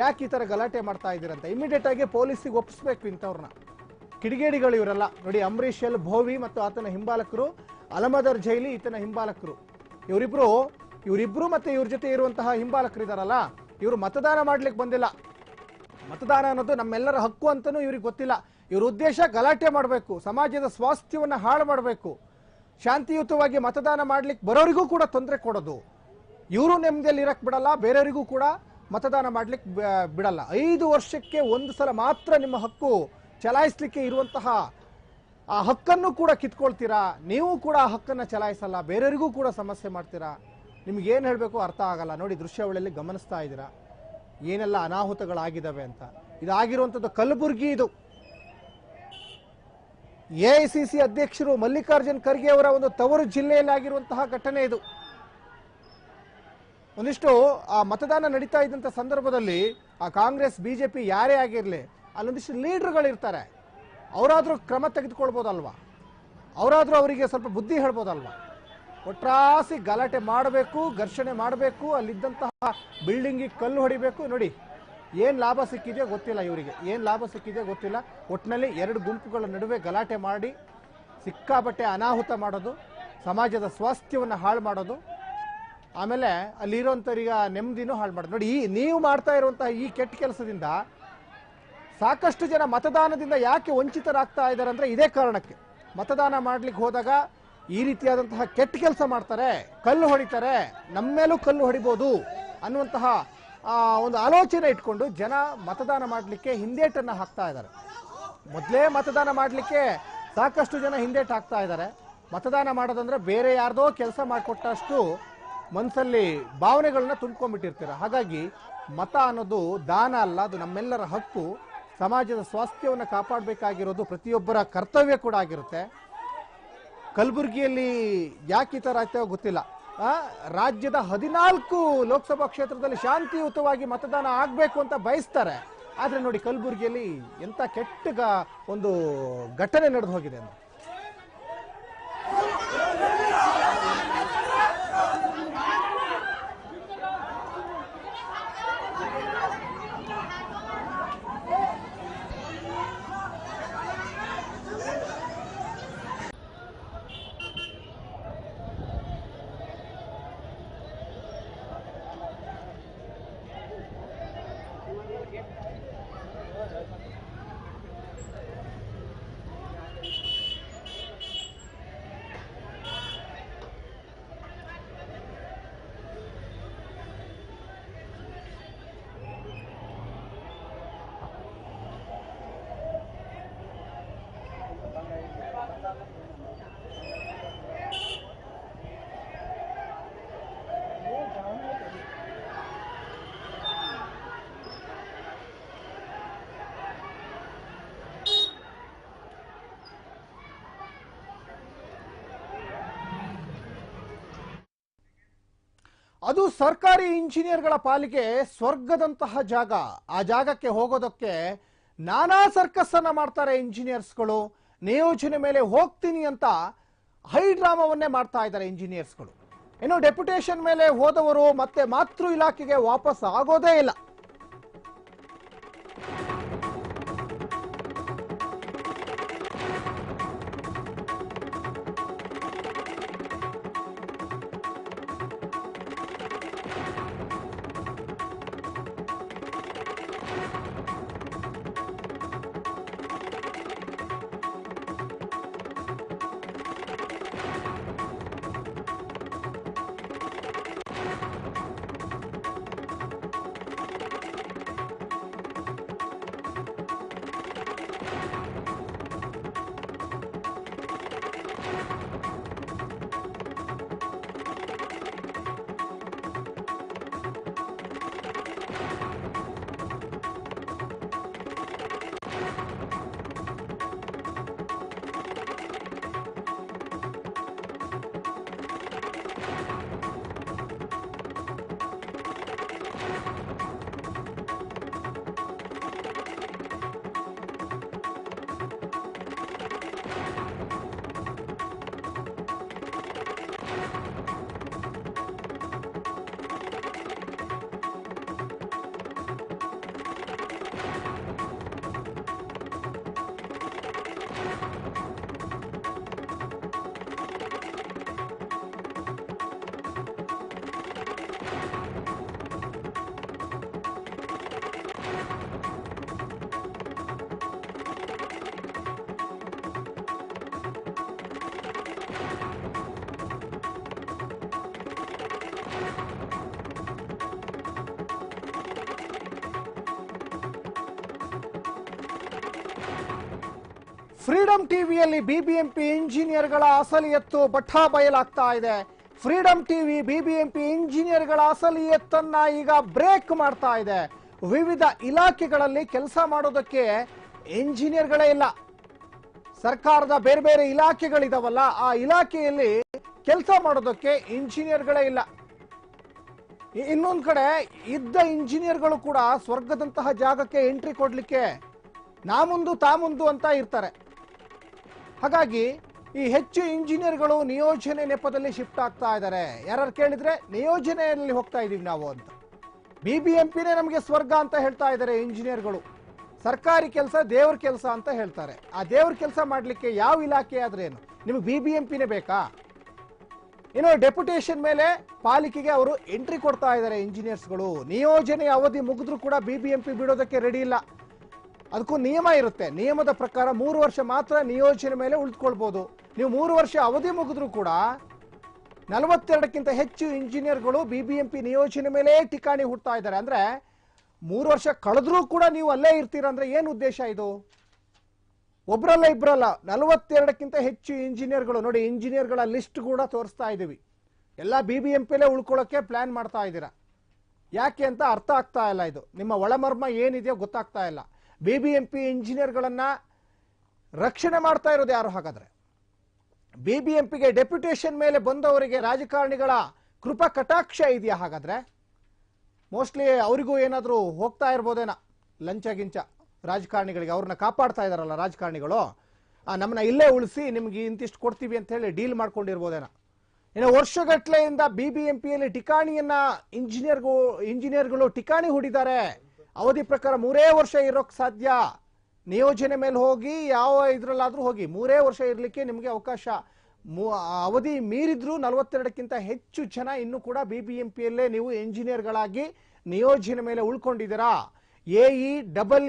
ಯಾಕೆ ಈ ಥರ ಗಲಾಟೆ ಮಾಡ್ತಾ ಇದ್ದೀರಂತ ಇಮಿಡಿಯೇಟ್ ಆಗಿ ಪೊಲೀಸಿಗೆ ಒಪ್ಪಿಸ್ಬೇಕು ಇಂಥವ್ರನ್ನ. ಕಿಡಿಗೇಡಿಗಳು ಇವರೆಲ್ಲ. ನೋಡಿ, ಅಂಬರೀಷ್ ಎಲ್ ಭೋವಿ ಮತ್ತು ಆತನ ಹಿಂಬಾಲಕರು, ಅಲಮದರ್ ಜೈಲಿ ಈತನ ಹಿಂಬಾಲಕರು. ಇವರಿಬ್ರು ಇವರಿಬ್ರು ಮತ್ತೆ ಇವ್ರ ಜೊತೆ ಇರುವಂತಹ ಹಿಂಬಾಲಕರು ಇದಾರಲ್ಲ ಇವರು ಮತದಾನ ಮಾಡ್ಲಿಕ್ಕೆ ಬಂದಿಲ್ಲ. ಮತದಾನ ಅನ್ನೋದು ನಮ್ಮೆಲ್ಲರ ಹಕ್ಕು ಅಂತಲೂ ಇವ್ರಿಗೆ ಗೊತ್ತಿಲ್ಲ. ಇವ್ರ ಉದ್ದೇಶ ಗಲಾಟೆ ಮಾಡಬೇಕು, ಸಮಾಜದ ಸ್ವಾಸ್ಥ್ಯವನ್ನು ಹಾಳು ಮಾಡಬೇಕು. ಶಾಂತಿಯುತವಾಗಿ ಮತದಾನ ಮಾಡ್ಲಿಕ್ಕೆ ಬರೋರಿಗೂ ಕೂಡ ತೊಂದರೆ ಕೊಡೋದು. ಇವರು ನೆಮ್ಮದಿಯಲ್ಲಿ ಇರಕ್ಕೆ ಬಿಡಲ್ಲ, ಬೇರೆಯವರಿಗೂ ಕೂಡ ಮತದಾನ ಮಾಡ್ಲಿಕ್ಕೆ ಬಿಡಲ್ಲ. ಐದು ವರ್ಷಕ್ಕೆ ಒಂದು ಸಲ ಮಾತ್ರ ನಿಮ್ಮ ಹಕ್ಕು ಚಲಾಯಿಸ್ಲಿಕ್ಕೆ ಇರುವಂತಹ ಆ ಹಕ್ಕನ್ನು ಕೂಡ ಕಿತ್ಕೊಳ್ತೀರಾ? ನೀವು ಕೂಡ ಆ ಹಕ್ಕನ್ನು ಚಲಾಯಿಸಲ್ಲ, ಬೇರೆಯವರಿಗೂ ಕೂಡ ಸಮಸ್ಯೆ ಮಾಡ್ತೀರಾ? ನಿಮ್ಗೆ ಏನು ಹೇಳಬೇಕು ಅರ್ಥ ಆಗಲ್ಲ. ನೋಡಿ ದೃಶ್ಯಾವಳಿಯಲ್ಲಿ ಗಮನಿಸ್ತಾ ಇದ್ದೀರಾ. ಏನೆಲ್ಲ ಅನಾಹುತಗಳಾಗಿದ್ದಾವೆ ಅಂತ. ಇದಾಗಿರುವಂಥದ್ದು ಕಲಬುರ್ಗಿ ಇದು. ಎಐಸಿಸಿ ಅಧ್ಯಕ್ಷರು ಮಲ್ಲಿಕಾರ್ಜುನ್ ಖರ್ಗೆ ಅವರ ಒಂದು ತವರು ಜಿಲ್ಲೆಯಲ್ಲಿ ಆಗಿರುವಂತಹ ಘಟನೆ ಇದು. ಒಂದಿಷ್ಟು ಆ ಮತದಾನ ನಡೀತಾ ಇದ್ದಂಥ ಸಂದರ್ಭದಲ್ಲಿ ಆ ಕಾಂಗ್ರೆಸ್, ಬಿಜೆಪಿ ಯಾರೇ ಆಗಿರಲಿ, ಅಲ್ಲೊಂದಿಷ್ಟು ಲೀಡರ್ಗಳಿರ್ತಾರೆ ಅವರಾದ್ರೂ ಕ್ರಮ ತೆಗೆದುಕೊಳ್ಬೋದಲ್ವಾ? ಅವರಾದ್ರೂ ಅವರಿಗೆ ಸ್ವಲ್ಪ ಬುದ್ಧಿ ಹೇಳ್ಬೋದಲ್ವಾ? ಒಟ್ರಾಸಿ ಗಲಾಟೆ ಮಾಡಬೇಕು, ಘರ್ಷಣೆ ಮಾಡಬೇಕು, ಅಲ್ಲಿದ್ದಂತಹ ಬಿಲ್ಡಿಂಗಿಗೆ ಕಲ್ಲು ಹೊಡಿಬೇಕು. ನೋಡಿ, ಏನು ಲಾಭ ಸಿಕ್ಕಿದೆಯೋ ಗೊತ್ತಿಲ್ಲ ಇವರಿಗೆ. ಏನು ಲಾಭ ಸಿಕ್ಕಿದೆಯೋ ಗೊತ್ತಿಲ್ಲ. ಒಟ್ಟಿನಲ್ಲಿ ಎರಡು ಗುಂಪುಗಳ ನಡುವೆ ಗಲಾಟೆ ಮಾಡಿ, ಸಿಕ್ಕಾಪಟ್ಟೆ ಅನಾಹುತ ಮಾಡೋದು, ಸಮಾಜದ ಸ್ವಾಸ್ಥ್ಯವನ್ನು ಹಾಳು ಮಾಡೋದು, ಆಮೇಲೆ ಅಲ್ಲಿರೋಂಥವ್ರಿಗೆ ನೆಮ್ಮದಿನೂ ಹಾಳು ಮಾಡೋದು. ನೋಡಿ, ಈ ನೀವು ಮಾಡ್ತಾ ಇರುವಂತಹ ಈ ಕೆಟ್ಟ ಕೆಲಸದಿಂದ ಸಾಕಷ್ಟು ಜನ ಮತದಾನದಿಂದ ಯಾಕೆ ವಂಚಿತರಾಗ್ತಾ ಇದ್ದಾರೆ ಅಂದ್ರೆ ಇದೇ ಕಾರಣಕ್ಕೆ. ಮತದಾನ ಮಾಡ್ಲಿಕ್ಕೆ ಹೋದಾಗ ಈ ರೀತಿಯಾದಂತಹ ಕೆಟ್ಟ ಕೆಲಸ ಮಾಡ್ತಾರೆ, ಕಲ್ಲು ಹೊಡಿತಾರೆ ನಮ್ಮ ಮೇಲೂ ಕಲ್ಲು ಹೊಡಿಬೋದು ಅನ್ನುವಂತಹ ಒಂದು ಆಲೋಚನೆ ಇಟ್ಕೊಂಡು ಜನ ಮತದಾನ ಮಾಡಲಿಕ್ಕೆ ಹಿಂದೇಟನ್ನು ಹಾಕ್ತಾ ಇದ್ದಾರೆ. ಮೊದಲೇ ಮತದಾನ ಮಾಡಲಿಕ್ಕೆ ಸಾಕಷ್ಟು ಜನ ಹಿಂದೇಟು ಹಾಕ್ತಾ ಇದ್ದಾರೆ. ಮತದಾನ ಮಾಡೋದಂದ್ರೆ ಬೇರೆ ಯಾರ್ದೋ ಕೆಲಸ ಮಾಡಿಕೊಟ್ಟಷ್ಟು ಮನಸ್ಸಲ್ಲಿ ಭಾವನೆಗಳನ್ನ ತುಂಬ್ಕೊಂಡ್ಬಿಟ್ಟಿರ್ತೀರ. ಹಾಗಾಗಿ ಮತ ಅನ್ನೋದು ದಾನ ಅಲ್ಲ, ಅದು ನಮ್ಮೆಲ್ಲರ ಹಕ್ಕು. ಸಮಾಜದ ಸ್ವಾಸ್ಥ್ಯವನ್ನು ಕಾಪಾಡಬೇಕಾಗಿರೋದು ಪ್ರತಿಯೊಬ್ಬರ ಕರ್ತವ್ಯ ಕೂಡ ಆಗಿರುತ್ತೆ. ಕಲಬುರಗಿಯಲ್ಲಿ ಯಾಕೆ ಈ ಥರ ಆಗ್ತಾವೋ ಗೊತ್ತಿಲ್ಲ. ರಾಜ್ಯದ ಹದಿನಾಲ್ಕು ಲೋಕಸಭಾ ಕ್ಷೇತ್ರದಲ್ಲಿ ಶಾಂತಿಯುತವಾಗಿ ಮತದಾನ ಆಗಬೇಕು ಅಂತ ಬಯಸ್ತಾರೆ. ಆದರೆ ನೋಡಿ ಕಲಬುರಗಿಯಲ್ಲಿ ಎಂಥ ಕೆಟ್ಟ ಒಂದು ಘಟನೆ ನಡೆದು ಹೋಗಿದೆ ಅಂತ ಅದು ಸರ್ಕಾರಿ ಇಂಜಿನಿಯರ್ಗಳ ಪಾಲಿಗೆ ಸ್ವರ್ಗದಂತಹ ಜಾಗ. ಆ ಜಾಗಕ್ಕೆ ಹೋಗೋದಕ್ಕೆ ನಾನಾ ಸರ್ಕಸ್ ಅನ್ನ ಮಾಡ್ತಾರೆ ಇಂಜಿನಿಯರ್ಸ್ಗಳು. ನಿಯೋಜನೆ ಮೇಲೆ ಹೋಗ್ತೀನಿ ಅಂತ ಹೈ ಡ್ರಾಮಾವನ್ನೇ ಮಾಡ್ತಾ ಇದ್ದಾರೆ ಇಂಜಿನಿಯರ್ಸ್ಗಳು. ಇನ್ನು ಡೆಪ್ಯುಟೇಷನ್ ಮೇಲೆ ಹೋದವರು ಮತ್ತೆ ಮಾತೃ ಇಲಾಖೆಗೆ ವಾಪಸ್ ಆಗೋದೇ ಇಲ್ಲ. ಫ್ರೀಡಂ ಟಿವಿಯಲ್ಲಿ ಬಿಬಿಎಂಪಿ ಇಂಜಿನಿಯರ್ಗಳ ಅಸಲಿ ಎತ್ತು ಬಟ್ಟಾ ಬಯಲಾಗ್ತಾ ಇದೆ. ಫ್ರೀಡಂ ಟಿವಿ ಬಿಬಿಎಂಪಿ ಇಂಜಿನಿಯರ್ಗಳ ಅಸಲಿ ಎತ್ತನ್ನ ಈಗ ಬ್ರೇಕ್ ಮಾಡ್ತಾ ಇದೆ. ವಿವಿಧ ಇಲಾಖೆಗಳಲ್ಲಿ ಕೆಲಸ ಮಾಡೋದಕ್ಕೆ ಇಂಜಿನಿಯರ್ಗಳೇ ಇಲ್ಲ. ಸರ್ಕಾರದ ಬೇರೆ ಬೇರೆ ಇಲಾಖೆಗಳಿದಾವಲ್ಲ, ಆ ಇಲಾಖೆಯಲ್ಲಿ ಕೆಲಸ ಮಾಡೋದಕ್ಕೆ ಇಂಜಿನಿಯರ್ಗಳೇ ಇಲ್ಲ. ಇನ್ನೊಂದು ಕಡೆ ಇದ್ದ ಇಂಜಿನಿಯರ್ಗಳು ಕೂಡ ಸ್ವರ್ಗದಂತಹ ಜಾಗಕ್ಕೆ ಎಂಟ್ರಿ ಕೊಡ್ಲಿಕ್ಕೆ ನಾ ಮುಂದು ತಾ ಮುಂದು ಅಂತ ಇರ್ತಾರೆ. ಹಾಗಾಗಿ ಈ ಹೆಚ್ಚು ಇಂಜಿನಿಯರ್ಗಳು ನಿಯೋಜನೆ ನೆಪದಲ್ಲಿ ಶಿಫ್ಟ್ ಆಗ್ತಾ ಇದ್ದಾರೆ. ಯಾರು ಕೇಳಿದ್ರೆ ನಿಯೋಜನೆಯಲ್ಲಿ ಹೋಗ್ತಾ ಇದ್ದೀವಿ ನಾವು ಅಂತ. ಬಿ ಬಿ ಎಂ ಪಿನೇ ನಮಗೆ ಸ್ವರ್ಗ ಅಂತ ಹೇಳ್ತಾ ಇದ್ದಾರೆ ಇಂಜಿನಿಯರ್ಗಳು. ಸರ್ಕಾರಿ ಕೆಲಸ ದೇವ್ರ ಕೆಲಸ ಅಂತ ಹೇಳ್ತಾರೆ. ಆ ದೇವ್ರ ಕೆಲಸ ಮಾಡಲಿಕ್ಕೆ ಯಾವ ಇಲಾಖೆ ಏನು? ನಿಮಗೆ ಬಿ ಬಿ ಎಂ ಪಿನೇ ಬೇಕಾ? ಇನ್ನು ಡೆಪ್ಯುಟೇಷನ್ ಮೇಲೆ ಪಾಲಿಕೆಗೆ ಅವರು ಎಂಟ್ರಿ ಕೊಡ್ತಾ ಇದ್ದಾರೆ ಇಂಜಿನಿಯರ್ಸ್ಗಳು. ನಿಯೋಜನೆ ಅವಧಿ ಮುಗಿದ್ರೂ ಕೂಡ ಬಿ ಬಿ ಎಂ ಪಿ ಬಿಡೋದಕ್ಕೆ ರೆಡಿ ಇಲ್ಲ. ಅದಕ್ಕೂ ನಿಯಮ ಇರುತ್ತೆ. ನಿಯಮದ ಪ್ರಕಾರ ಮೂರು ವರ್ಷ ಮಾತ್ರ ನಿಯೋಜನೆ ಮೇಲೆ ಉಳಿದುಕೊಳ್ಬೋದು ನೀವು ಮೂರು ವರ್ಷ ಅವಧಿ ಮುಗಿದ್ರೂ ಕೂಡ ನಲವತ್ತೆರಡಕ್ಕಿಂತ ಹೆಚ್ಚು ಇಂಜಿನಿಯರ್ಗಳು ಬಿ ಬಿ ಎಂ ಪಿ ನಿಯೋಜನೆ ಮೇಲೆ ಠಿಕಾಣಿ ಹುಡ್ತಾ ಇದ್ದಾರೆ. ಅಂದ್ರೆ ಮೂರು ವರ್ಷ ಕಳೆದ್ರೂ ಕೂಡ ನೀವು ಅಲ್ಲೇ ಇರ್ತೀರ ಅಂದ್ರೆ ಏನು ಉದ್ದೇಶ ಇದು? ಒಬ್ರಲ್ಲ ಇಬ್ರಲ್ಲ, ನಲವತ್ತೆರಡಕ್ಕಿಂತ ಹೆಚ್ಚು ಇಂಜಿನಿಯರ್ಗಳು. ನೋಡಿ, ಇಂಜಿನಿಯರ್ಗಳ ಲಿಸ್ಟ್ ಕೂಡ ತೋರಿಸ್ತಾ ಇದ್ದೀವಿ. ಎಲ್ಲ ಬಿ ಬಿ ಎಂ ಪಿಲೇ ಉಳ್ಕೊಳ್ಳೋಕೆ ಪ್ಲಾನ್ ಮಾಡ್ತಾ ಇದ್ದೀರಾ? ಯಾಕೆ ಅಂತ ಅರ್ಥ ಆಗ್ತಾ ಇಲ್ಲ ಇದು. ನಿಮ್ಮ ಒಳಮರ್ಮ ಏನಿದೆಯೋ ಗೊತ್ತಾಗ್ತಾ ಇಲ್ಲ. ಬಿ ಬಿ ಎಂ ಪಿ ಇಂಜಿನಿಯರ್ಗಳನ್ನ ರಕ್ಷಣೆ ಮಾಡ್ತಾ ಇರೋದು ಯಾರು ಹಾಗಾದ್ರೆ? ಬಿ ಬಿ ಎಂ ಡೆಪ್ಯುಟೇಷನ್ ಮೇಲೆ ಬಂದವರಿಗೆ ರಾಜಕಾರಣಿಗಳ ಕೃಪಾ ಕಟಾಕ್ಷ ಇದೆಯಾ ಹಾಗಾದ್ರೆ? ಮೋಸ್ಟ್ಲಿ ಅವರಿಗೂ ಏನಾದರೂ ಹೋಗ್ತಾ ಇರ್ಬೋದೇನ, ಲಂಚ ಗಿಂಚ ರಾಜಕಾರಣಿಗಳಿಗೆ, ಅವ್ರನ್ನ ಕಾಪಾಡ್ತಾ ಇದಾರಲ್ಲ ರಾಜಕಾರಣಿಗಳು ನಮ್ಮನ್ನ ಇಲ್ಲೇ ಉಳಿಸಿ ನಿಮ್ಗೆ ಇಂತಿಷ್ಟು ಕೊಡ್ತೀವಿ ಅಂತ ಹೇಳಿ ಡೀಲ್ ಮಾಡ್ಕೊಂಡಿರ್ಬೋದೇನ. ಇನ್ನು ವರ್ಷಗಟ್ಟಲೆಯಿಂದ ಬಿ ಬಿ ಎಂ ಪಿಯಲ್ಲಿ ಟಿಕಾಣಿಯನ್ನ ಇಂಜಿನಿಯರ್ಗೂ, ಇಂಜಿನಿಯರ್ಗಳು ಟಿಕಾಣಿ ಹೂಡಿದ್ದಾರೆ. ಅವಧಿ ಪ್ರಕಾರ ಮೂರೇ ವರ್ಷ ಇರೋಕ್ ಸಾಧ್ಯ? ನಿಯೋಜನೆ ಮೇಲೆ ಹೋಗಿ ಯಾವ ಇದರಲ್ಲಾದರೂ ಹೋಗಿ ಮೂರೇ ವರ್ಷ ಇರಲಿಕ್ಕೆ ನಿಮಗೆ ಅವಕಾಶ. ಅವಧಿ ಮೀರಿದ್ರು ನಲವತ್ತೆರಡಕ್ಕಿಂತ ಹೆಚ್ಚು ಜನ ಇನ್ನೂ ಕೂಡ ಬಿ ಬಿ ಎಂ ಪಿಯಲ್ಲೇ ನೀವು ಎಂಜಿನಿಯರ್ಗಳಾಗಿ ನಿಯೋಜನೆ ಮೇಲೆ ಉಳ್ಕೊಂಡಿದ್ದೀರಾ? A E double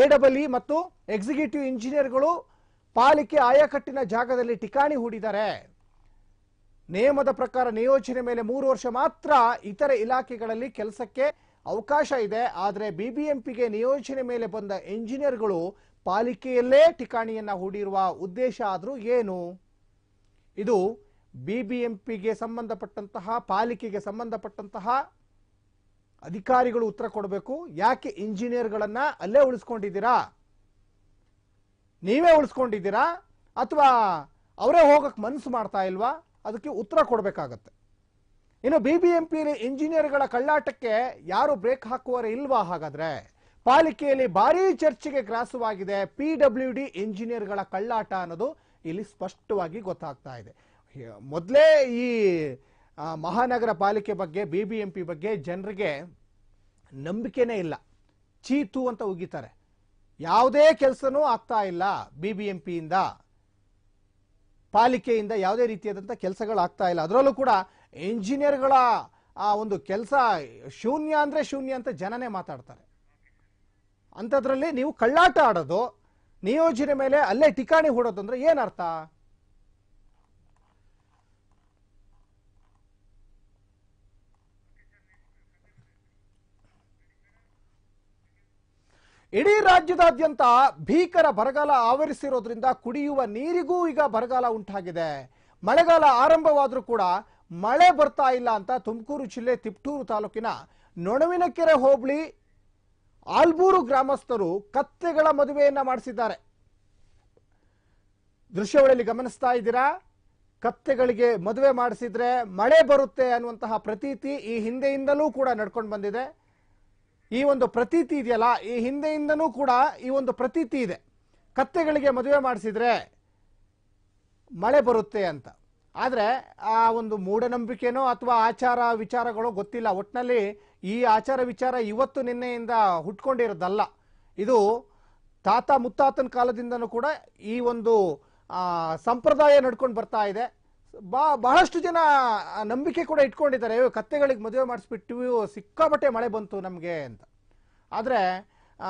A double E ಮತ್ತು ಎಕ್ಸಿಕ್ಯೂಟಿವ್ ಇಂಜಿನಿಯರ್ಗಳು ಪಾಲಿಕೆ ಆಯಕಟ್ಟಿನ ಜಾಗದಲ್ಲಿ ಠಿಕಾಣಿ ಹೂಡಿದ್ದಾರೆ. ನಿಯಮದ ಪ್ರಕಾರ ನಿಯೋಜನೆ ಮೇಲೆ ಮೂರು ವರ್ಷ ಮಾತ್ರ ಇತರ ಇಲಾಖೆಗಳಲ್ಲಿ ಕೆಲಸಕ್ಕೆ ಅವಕಾಶ ಇದೆ, ಆದರೆ ಬಿಬಿಎಂಪಿಗೆ ನಿಯೋಜನೆ ಮೇಲೆ ಬಂದ ಇಂಜಿನಿಯರ್ಗಳು ಪಾಲಿಕೆಯಲ್ಲೇ ಠಿಕಾಣಿಯನ್ನ ಹೂಡಿರುವ ಉದ್ದೇಶ ಆದರೂ ಏನು? ಇದು ಬಿಬಿಎಂಪಿಗೆ ಸಂಬಂಧಪಟ್ಟಂತಹ, ಪಾಲಿಕೆಗೆ ಸಂಬಂಧಪಟ್ಟಂತಹ ಅಧಿಕಾರಿಗಳು ಉತ್ತರ ಕೊಡಬೇಕು. ಯಾಕೆ ಇಂಜಿನಿಯರ್ಗಳನ್ನ ಅಲ್ಲೇ ಉಳಿಸ್ಕೊಂಡಿದ್ದೀರಾ? ನೀವೇ ಉಳಿಸ್ಕೊಂಡಿದ್ದೀರಾ? ಅಥವಾ ಅವರೇ ಹೋಗಕ್ಕೆ ಮನಸ್ಸು ಮಾಡ್ತಾ ಇಲ್ವಾ? ಅದಕ್ಕೆ ಉತ್ತರ ಕೊಡಬೇಕಾಗತ್ತೆ. ಇನ್ನು ಬಿ ಬಿ ಎಂ ಪಿಲಿ ಇಂಜಿನಿಯರ್ಗಳ ಕಳ್ಳಾಟಕ್ಕೆ ಯಾರು ಬ್ರೇಕ್ ಹಾಕುವರೇ ಇಲ್ವಾ ಹಾಗಾದ್ರೆ? ಪಾಲಿಕೆಯಲ್ಲಿ ಭಾರೀ ಚರ್ಚೆಗೆ ಗ್ರಾಸವಾಗಿದೆ ಪಿ ಡಬ್ಲ್ಯೂ ಡಿ ಇಂಜಿನಿಯರ್ಗಳ ಕಳ್ಳಾಟ ಅನ್ನೋದು ಇಲ್ಲಿ ಸ್ಪಷ್ಟವಾಗಿ ಗೊತ್ತಾಗ್ತಾ ಇದೆ. ಮೊದಲೇ ಈ ಮಹಾನಗರ ಪಾಲಿಕೆ ಬಗ್ಗೆ ಬಿ ಬಿ ಎಂ ಪಿ ಬಗ್ಗೆ ಜನರಿಗೆ ನಂಬಿಕೆನೇ ಇಲ್ಲ. ಚೀತು ಅಂತ ಉಗಿತಾರೆ. ಯಾವುದೇ ಕೆಲಸನೂ ಆಗ್ತಾ ಇಲ್ಲ ಬಿ ಬಿ ಎಂ ಪಿಯಿಂದ ಪಾಲಿಕೆಯಿಂದ ಯಾವುದೇ ರೀತಿಯಾದಂಥ ಕೆಲಸಗಳು ಆಗ್ತಾ ಇಲ್ಲ. ಅದರಲ್ಲೂ ಕೂಡ ಇಂಜಿನಿಯರ್ಗಳ, ಆ, ಒಂದು ಕೆಲಸ ಶೂನ್ಯ ಅಂದರೆ ಶೂನ್ಯ ಅಂತ ಜನನೇ ಮಾತಾಡ್ತಾರೆ. ಅಂಥದ್ರಲ್ಲಿ ನೀವು ಕಳ್ಳಾಟ ಆಡೋದು, ನಿಯೋಜನೆ ಮೇಲೆ ಅಲ್ಲೇ ಠಿಕಾಣಿ ಹೂಡೋದು ಅಂದ್ರೆ ಏನರ್ಥ? ಇಡೀ ರಾಜ್ಯದಾದ್ಯಂತ ಭೀಕರ ಬರಗಾಲ ಆವರಿಸಿರೋದ್ರಿಂದ ಕುಡಿಯುವ ನೀರಿಗೂ ಈಗ ಬರಗಾಲ ಉಂಟಾಗಿದೆ. ಮಳೆಗಾಲ ಆರಂಭವಾದರೂ ಕೂಡ ಮಳೆ ಬರ್ತಾ ಇಲ್ಲ ಅಂತ ತುಮಕೂರು ಜಿಲ್ಲೆ ತಿಪ್ಟೂರು ತಾಲೂಕಿನ ನೊಣವಿನಕೆರೆ ಹೋಬಳಿ ಆಲ್ಬೂರು ಗ್ರಾಮಸ್ಥರು ಕತ್ತೆಗಳ ಮದುವೆಯನ್ನ ಮಾಡಿಸಿದ್ದಾರೆ. ದೃಶ್ಯಾವಳಿಯಲ್ಲಿ ಗಮನಿಸ್ತಾ ಇದ್ದೀರಾ? ಕತ್ತೆಗಳಿಗೆ ಮದುವೆ ಮಾಡಿಸಿದ್ರೆ ಮಳೆ ಬರುತ್ತೆ ಅನ್ನುವಂತಹ ಪ್ರತೀತಿ ಈ ಹಿಂದೆಯಿಂದಲೂ ಕೂಡ ನಡ್ಕೊಂಡು ಬಂದಿದೆ. ಈ ಒಂದು ಪ್ರತೀತಿ ಇದೆಯಲ್ಲ, ಈ ಹಿಂದೆಯಿಂದನೂ ಕೂಡ ಈ ಒಂದು ಪ್ರತೀತಿ ಇದೆ. ಕತ್ತೆಗಳಿಗೆ ಮದುವೆ ಮಾಡಿಸಿದ್ರೆ ಮಳೆ ಬರುತ್ತೆ ಅಂತ. ಆದರೆ ಆ ಒಂದು ಮೂಢನಂಬಿಕೆನೋ ಅಥವಾ ಆಚಾರ ವಿಚಾರಗಳೋ ಗೊತ್ತಿಲ್ಲ. ಒಟ್ಟಿನಲ್ಲಿ ಈ ಆಚಾರ ವಿಚಾರ ಇವತ್ತು ನಿನ್ನೆಯಿಂದ ಹುಟ್ಕೊಂಡಿರೋದಲ್ಲ. ಇದು ತಾತ ಮುತ್ತಾತನ ಕಾಲದಿಂದನೂ ಕೂಡ ಈ ಒಂದು ಸಂಪ್ರದಾಯ ನಡ್ಕೊಂಡು ಬರ್ತಾ ಇದೆ. ಬಾ, ಬಹಳಷ್ಟು ಜನ ನಂಬಿಕೆ ಕೂಡ ಇಟ್ಕೊಂಡಿದ್ದಾರೆ. ಕತ್ತೆಗಳಿಗೆ ಮದುವೆ ಮಾಡಿಸ್ಬಿಟ್ಟು ಸಿಕ್ಕಾಪಟ್ಟೆ ಮಳೆ ಬಂತು ನಮಗೆ ಅಂತ. ಆದರೆ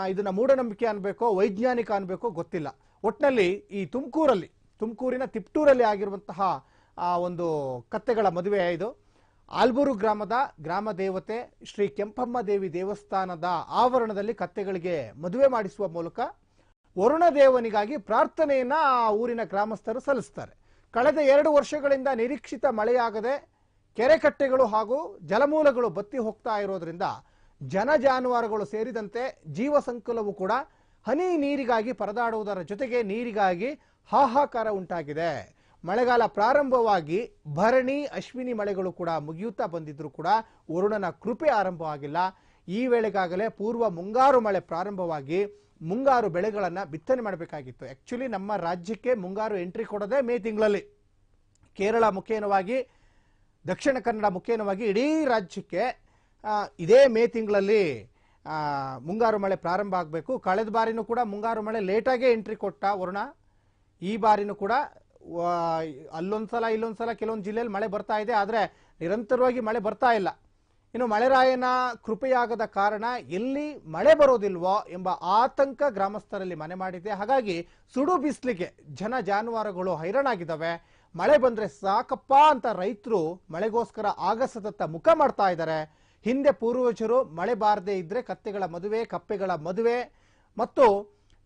ಇದನ್ನ ಮೂಢನಂಬಿಕೆ ಅನ್ಬೇಕೋ, ವೈಜ್ಞಾನಿಕ ಅನ್ಬೇಕೋ ಗೊತ್ತಿಲ್ಲ. ಒಟ್ಟಿನಲ್ಲಿ ಈ ತುಮಕೂರಲ್ಲಿ, ತುಮಕೂರಿನ ತಿಪ್ಟೂರಲ್ಲಿ ಆಗಿರುವಂತಹ, ಆ, ಒಂದು ಕತ್ತೆಗಳ ಮದುವೆ ಇದು. ಆಲ್ಬೂರು ಗ್ರಾಮದ ಗ್ರಾಮ ದೇವತೆ ಶ್ರೀ ಕೆಂಪಮ್ಮ ದೇವಿ ದೇವಸ್ಥಾನದ ಆವರಣದಲ್ಲಿ ಕತ್ತೆಗಳಿಗೆ ಮದುವೆ ಮಾಡಿಸುವ ಮೂಲಕ ವರುಣ ದೇವನಿಗಾಗಿ ಪ್ರಾರ್ಥನೆಯನ್ನ ಆ ಊರಿನ ಗ್ರಾಮಸ್ಥರು ಸಲ್ಲಿಸ್ತಾರೆ. ಕಳೆದ ಎರಡು ವರ್ಷಗಳಿಂದ ನಿರೀಕ್ಷಿತ ಮಳೆಯಾಗದೆ ಕೆರೆಕಟ್ಟೆಗಳು ಹಾಗೂ ಜಲಮೂಲಗಳು ಬತ್ತಿ ಹೋಗ್ತಾ ಇರೋದ್ರಿಂದ ಜನ ಜಾನುವಾರುಗಳು ಸೇರಿದಂತೆ ಜೀವ ಸಂಕುಲವು ಕೂಡ ಹನಿ ನೀರಿಗಾಗಿ ಪರದಾಡುವುದರ ಜೊತೆಗೆ ನೀರಿಗಾಗಿ ಹಾಹಾಕಾರ ಉಂಟಾಗಿದೆ. ಮಳೆಗಾಲ ಪ್ರಾರಂಭವಾಗಿ ಭರಣಿ, ಅಶ್ವಿನಿ ಮಳೆಗಳು ಕೂಡ ಮುಗಿಯುತ್ತಾ ಬಂದಿದ್ರು ಕೂಡ ವರುಣನ ಕೃಪೆ ಆರಂಭವಾಗಿಲ್ಲ. ಈ ವೇಳೆಗಾಗಲೇ ಪೂರ್ವ ಮುಂಗಾರು ಮಳೆ ಪ್ರಾರಂಭವಾಗಿ ಮುಂಗಾರು ಬೆಳೆಗಳನ್ನು ಬಿತ್ತನೆ ಮಾಡಬೇಕಾಗಿತ್ತು. ಆಕ್ಚುಲಿ ನಮ್ಮ ರಾಜ್ಯಕ್ಕೆ ಮುಂಗಾರು ಎಂಟ್ರಿ ಕೊಡೋದೇ ಮೇ ತಿಂಗಳಲ್ಲಿ. ಕೇರಳ ಮುಖೇನವಾಗಿ, ದಕ್ಷಿಣ ಕನ್ನಡ ಮುಖೇನವಾಗಿ ಇಡೀ ರಾಜ್ಯಕ್ಕೆ ಇದೇ ಮೇ ತಿಂಗಳಲ್ಲಿ ಮುಂಗಾರು ಮಳೆ ಪ್ರಾರಂಭ ಆಗಬೇಕು. ಕಳೆದ ಬಾರಿನೂ ಕೂಡ ಮುಂಗಾರು ಮಳೆ ಲೇಟಾಗೇ ಎಂಟ್ರಿ ಕೊಟ್ಟ ವರುಣ. ಈ ಬಾರಿನೂ ಕೂಡ ಅಲ್ಲೊಂದ್ಸಲ ಇಲ್ಲೊಂದ್ಸಲ ಕೆಲವೊಂದು ಜಿಲ್ಲೆಯಲ್ಲಿ ಮಳೆ ಬರ್ತಾ ಇದೆ. ಆದರೆ ನಿರಂತರವಾಗಿ ಮಳೆ ಬರ್ತಾ ಇಲ್ಲ. ಇನ್ನು ಮಳೆರಾಯನ ಕೃಪೆಯಾಗದ ಕಾರಣ ಎಲ್ಲಿ ಮಳೆ ಬರೋದಿಲ್ವೋ ಎಂಬ ಆತಂಕ ಗ್ರಾಮಸ್ಥರಲ್ಲಿ ಮನೆ ಮಾಡಿದೆ. ಹಾಗಾಗಿ ಸುಡು ಬಿಸಿಲಿಗೆ ಜನ ಜಾನುವಾರುಗಳು ಹೈರಾಣಾಗಿದ್ದಾವೆ. ಮಳೆ ಬಂದ್ರೆ ಸಾಕಪ್ಪ ಅಂತ ರೈತರು ಮಳೆಗೋಸ್ಕರ ಆಗಸದತ್ತ ಮುಖ ಮಾಡ್ತಾ ಇದ್ದಾರೆ. ಹಿಂದೆ ಪೂರ್ವಜರು ಮಳೆ ಬಾರದೇ ಇದ್ರೆ ಕತ್ತೆಗಳ ಮದುವೆ, ಕಪ್ಪೆಗಳ ಮದುವೆ ಮತ್ತು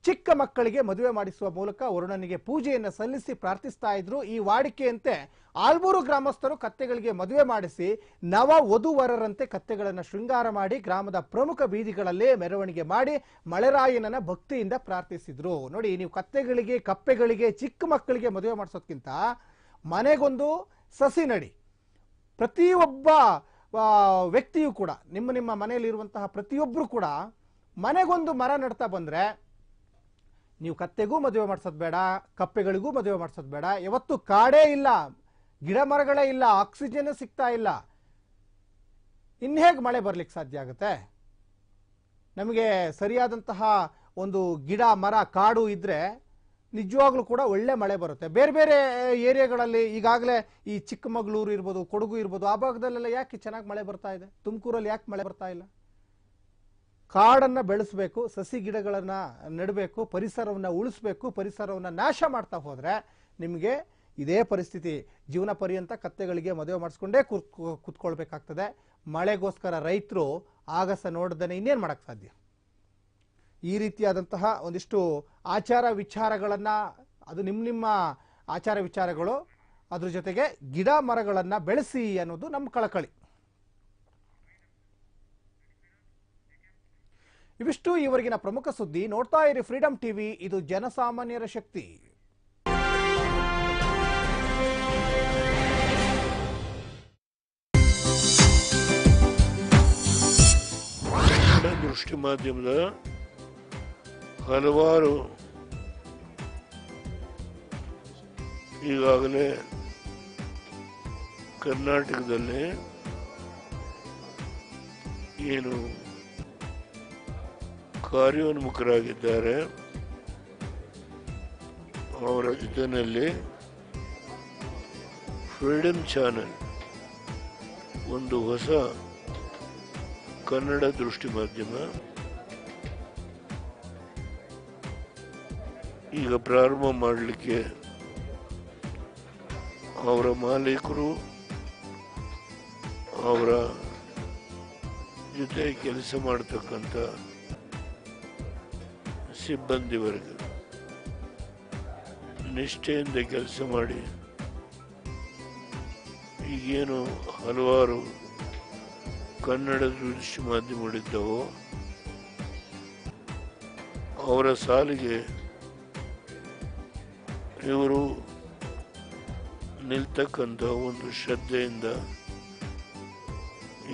ಚಿಕ್ಕ ಮಕ್ಕಳಿಗೆ ಮದುವೆ ಮಾಡಿಸುವ ಮೂಲಕ ವರುಣನಿಗೆ ಪೂಜೆಯನ್ನು ಸಲ್ಲಿಸಿ ಪ್ರಾರ್ಥಿಸ್ತಾ ಇದ್ರು. ಈ ವಾಡಿಕೆಯಂತೆ ಆಲ್ಬೂರು ಗ್ರಾಮಸ್ಥರು ಕತ್ತೆಗಳಿಗೆ ಮದುವೆ ಮಾಡಿಸಿ ನವ ವಧುವರರಂತೆ ಕತ್ತೆಗಳನ್ನು ಶೃಂಗಾರ ಮಾಡಿ ಗ್ರಾಮದ ಪ್ರಮುಖ ಬೀದಿಗಳಲ್ಲಿ ಮೆರವಣಿಗೆ ಮಾಡಿ ಮಳೆರಾಯನನ ಭಕ್ತಿಯಿಂದ ಪ್ರಾರ್ಥಿಸಿದ್ರು. ನೋಡಿ, ನೀವು ಕತ್ತೆಗಳಿಗೆ, ಕಪ್ಪೆಗಳಿಗೆ, ಚಿಕ್ಕ ಮಕ್ಕಳಿಗೆ ಮದುವೆ ಮಾಡಿಸೋದ್ಕಿಂತ ಮನೆಗೊಂದು ಸಸಿ ನಡಿ. ಪ್ರತಿಯೊಬ್ಬ ವ್ಯಕ್ತಿಯು ಕೂಡ, ನಿಮ್ಮ ನಿಮ್ಮ ಮನೆಯಲ್ಲಿರುವಂತಹ ಪ್ರತಿಯೊಬ್ಬರು ಕೂಡ ಮನೆಗೊಂದು ಮರ ನಡ್ತಾ ಬಂದ್ರೆ ನೀವು ಕತ್ತೆಗೂ ಮದುವೆ ಮಾಡಿಸೋದು ಬೇಡ, ಕಪ್ಪೆಗಳಿಗೂ ಮದುವೆ ಮಾಡಿಸೋದು ಬೇಡ. ಯಾವತ್ತು ಕಾಡೇ ಇಲ್ಲ ಗಿಡ ಮರಗಳೇ ಇಲ್ಲ, ಆಕ್ಸಿಜನ್ ಸಿಗ್ತಾ ಇಲ್ಲ. ಇನ್ಹೇಗೆ ಮಳೆ ಬರಲಿಕ್ಕೆ ಸಾಧ್ಯ ಆಗುತ್ತೆ? ನಮಗೆ ಸರಿಯಾದಂತಹ ಒಂದು ಗಿಡ, ಮರ, ಕಾಡು ಇದ್ರೆ ನಿಜವಾಗ್ಲೂ ಕೂಡ ಒಳ್ಳೆ ಮಳೆ ಬರುತ್ತೆ. ಬೇರೆ ಬೇರೆ ಏರಿಯಾಗಳಲ್ಲಿ ಈಗಾಗಲೇ ಈ ಚಿಕ್ಕಮಗಳೂರು ಇರ್ಬೋದು, ಕೊಡಗು ಇರ್ಬೋದು, ಆ ಭಾಗದಲ್ಲೆಲ್ಲ ಯಾಕೆ ಚೆನ್ನಾಗಿ ಮಳೆ ಬರ್ತಾ ಇದೆ? ತುಮಕೂರಲ್ಲಿ ಯಾಕೆ ಮಳೆ ಬರ್ತಾ ಇಲ್ಲ? ಕಾಡನ್ನ ಬೆಳೆಸಬೇಕು, ಸಸಿ ಗಿಡಗಳನ್ನ ನೆಡಬೇಕು, ಪರಿಸರವನ್ನ ಉಳಿಸ್ಬೇಕು, ಪರಿಸರವನ್ನ ನಾಶ ಮಾಡ್ತಾ ಹೋದ್ರೆ ನಿಮಗೆ ಇದೇ ಪರಿಸ್ಥಿತಿ. ಜೀವನ ಪರ್ಯಂತ ಕತ್ತೆಗಳಿಗೆ ಮದುವೆ ಮಾಡಿಸ್ಕೊಂಡೇ ಕೂತ್ ಕೂತ್ಕೊಳ್ಬೇಕಾಗ್ತದೆ. ಮಳೆಗೋಸ್ಕರ ರೈತರು ಆಗಸ ನೋಡ್ದೇನೆ ಇನ್ನೇನು ಮಾಡಕ್ ಸಾಧ್ಯ? ಈ ರೀತಿಯಾದಂತಹ ಒಂದಿಷ್ಟು ಆಚಾರ ವಿಚಾರಗಳನ್ನ, ಅದು ನಿಮ್ಮ ನಿಮ್ಮ ಆಚಾರ ವಿಚಾರಗಳು, ಅದ್ರ ಜೊತೆಗೆ ಗಿಡ ಮರಗಳನ್ನ ಬೆಳೆಸಿ ಅನ್ನೋದು ನಮ್ಮ ಕಳಕಳಿ. ಇವಿಷ್ಟು ಈವರೆಗಿನ ಪ್ರಮುಖ ಸುದ್ದಿ. ನೋಡ್ತಾ ಇರಿ ಫ್ರೀಡಂ ಟಿವಿ ಇದು ಜನಸಾಮಾನ್ಯರ ಶಕ್ತಿ. ದೃಷ್ಟಿ ಮಾಧ್ಯಮದ ಹಲವಾರು ಈಗಾಗಲೇ ಕರ್ನಾಟಕದಲ್ಲಿ ಏನು ಕಾರ್ಯೋನ್ಮುಖರಾಗಿದ್ದಾರೆ ಅವರ ಜೊತೆಯಲ್ಲಿ ಫ್ರೀಡಮ್ ಚಾನೆಲ್ ಒಂದು ಹೊಸ ಕನ್ನಡ ದೃಷ್ಟಿ ಮಾಧ್ಯಮ. ಈಗ ಪ್ರಾರಂಭ ಮಾಡಲಿಕ್ಕೆ ಅವರ ಮಾಲೀಕರು, ಅವರ ಜೊತೆ ಕೆಲಸ ಮಾಡತಕ್ಕಂಥ ಸಿಬ್ಬಂದಿ ವರ್ಗ ನಿಷ್ಠೆಯಿಂದ ಕೆಲಸ ಮಾಡಿ ಈಗೇನು ಹಲವಾರು ಕನ್ನಡ ದೃಶ್ಯ ಮಾಧ್ಯಮಗಳಿದ್ದವೋ ಅವರ ಸಾಲಿಗೆ ಇವರು ನಿಲ್ತಕ್ಕಂಥ ಒಂದು ಶ್ರದ್ಧೆಯಿಂದ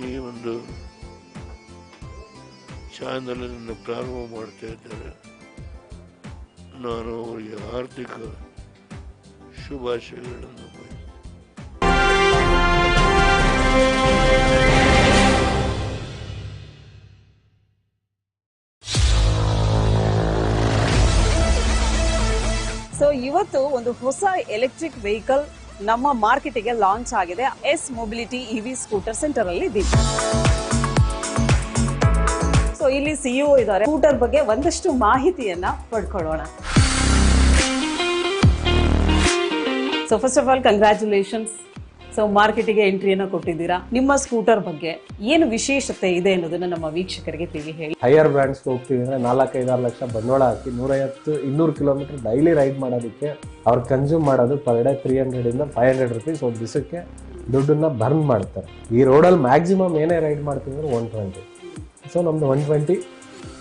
ಈ ಒಂದು ಚಾನಲನ್ನು ಪ್ರಾರಂಭ ಮಾಡ್ತಾ ಇದ್ದಾರೆ. ನಾನು ಅವರಿಗೆ ಆರ್ಥಿಕ ಶುಭಾಶಯಗಳನ್ನು ಸೊ ಇವತ್ತು ಒಂದು ಹೊಸ ಎಲೆಕ್ಟ್ರಿಕ್ ವೆಹಿಕಲ್ ನಮ್ಮ ಮಾರ್ಕೆಟಿಗೆ ಲಾಂಚ್ ಆಗಿದೆ. S Mobility EV scooter centre ಅಲ್ಲಿ ಇದ್ದೀವಿ ಸೊ ಇಲ್ಲಿ ಸಿಇಒ ಇದ್ದಾರೆ. ಸ್ಕೂಟರ್ ಬಗ್ಗೆ ಒಂದಷ್ಟು ಮಾಹಿತಿಯನ್ನ ಪಡ್ಕೊಳ್ಳೋಣ. So first of all congratulations so ಮಾರ್ಕೆಟಿಗೆ ಎಂಟ್ರಿಯನ್ನು ಕೊಟ್ಟಿದ್ದೀರಾ. ನಿಮ್ಮ ಸ್ಕೂಟರ್ ಬಗ್ಗೆ ಏನು ವಿಶೇಷತೆ ಇದೆ ಅನ್ನೋದನ್ನ ನಮ್ಮ ವೀಕ್ಷಕರಿಗೆ ತಿಳಿ ಹೇಳಿ. ಹೈಯರ್ ಬ್ರ್ಯಾಂಡ್ಸ್ ಹೋಗ್ತೀವಿ ಅಂದ್ರೆ ನಾಲ್ಕೈದಾರು ಲಕ್ಷ ಬಂಡವಾಳ ಹಾಕಿ ನೂರೈವತ್ತು, ಇನ್ನೂರು ಕಿಲೋಮೀಟರ್ ಡೈಲಿ ರೈಡ್ ಮಾಡೋದಕ್ಕೆ ಅವ್ರು ಕನ್ಸ್ಯೂಮ್ ಮಾಡೋದು ಪರ್ ಡೇ ತ್ರೀ ಹಂಡ್ರೆಡ್ ಇಂದ ಫೈವ್ ಹಂಡ್ರೆಡ್ ರುಪೀಸ್ ಒಂದು ದಿವಸಕ್ಕೆ ದುಡ್ಡನ್ನ ಬರ್ನ್ ಮಾಡ್ತಾರೆ. ಈ ರೋಡಲ್ಲಿ ಮ್ಯಾಕ್ಸಿಮಮ್ ಏನೇ ರೈಡ್ ಮಾಡ್ತೀವಿ ಅಂದ್ರೆ ಒನ್ ಟ್ವೆಂಟಿ ಸೊ ನಮ್ಮದು one twenty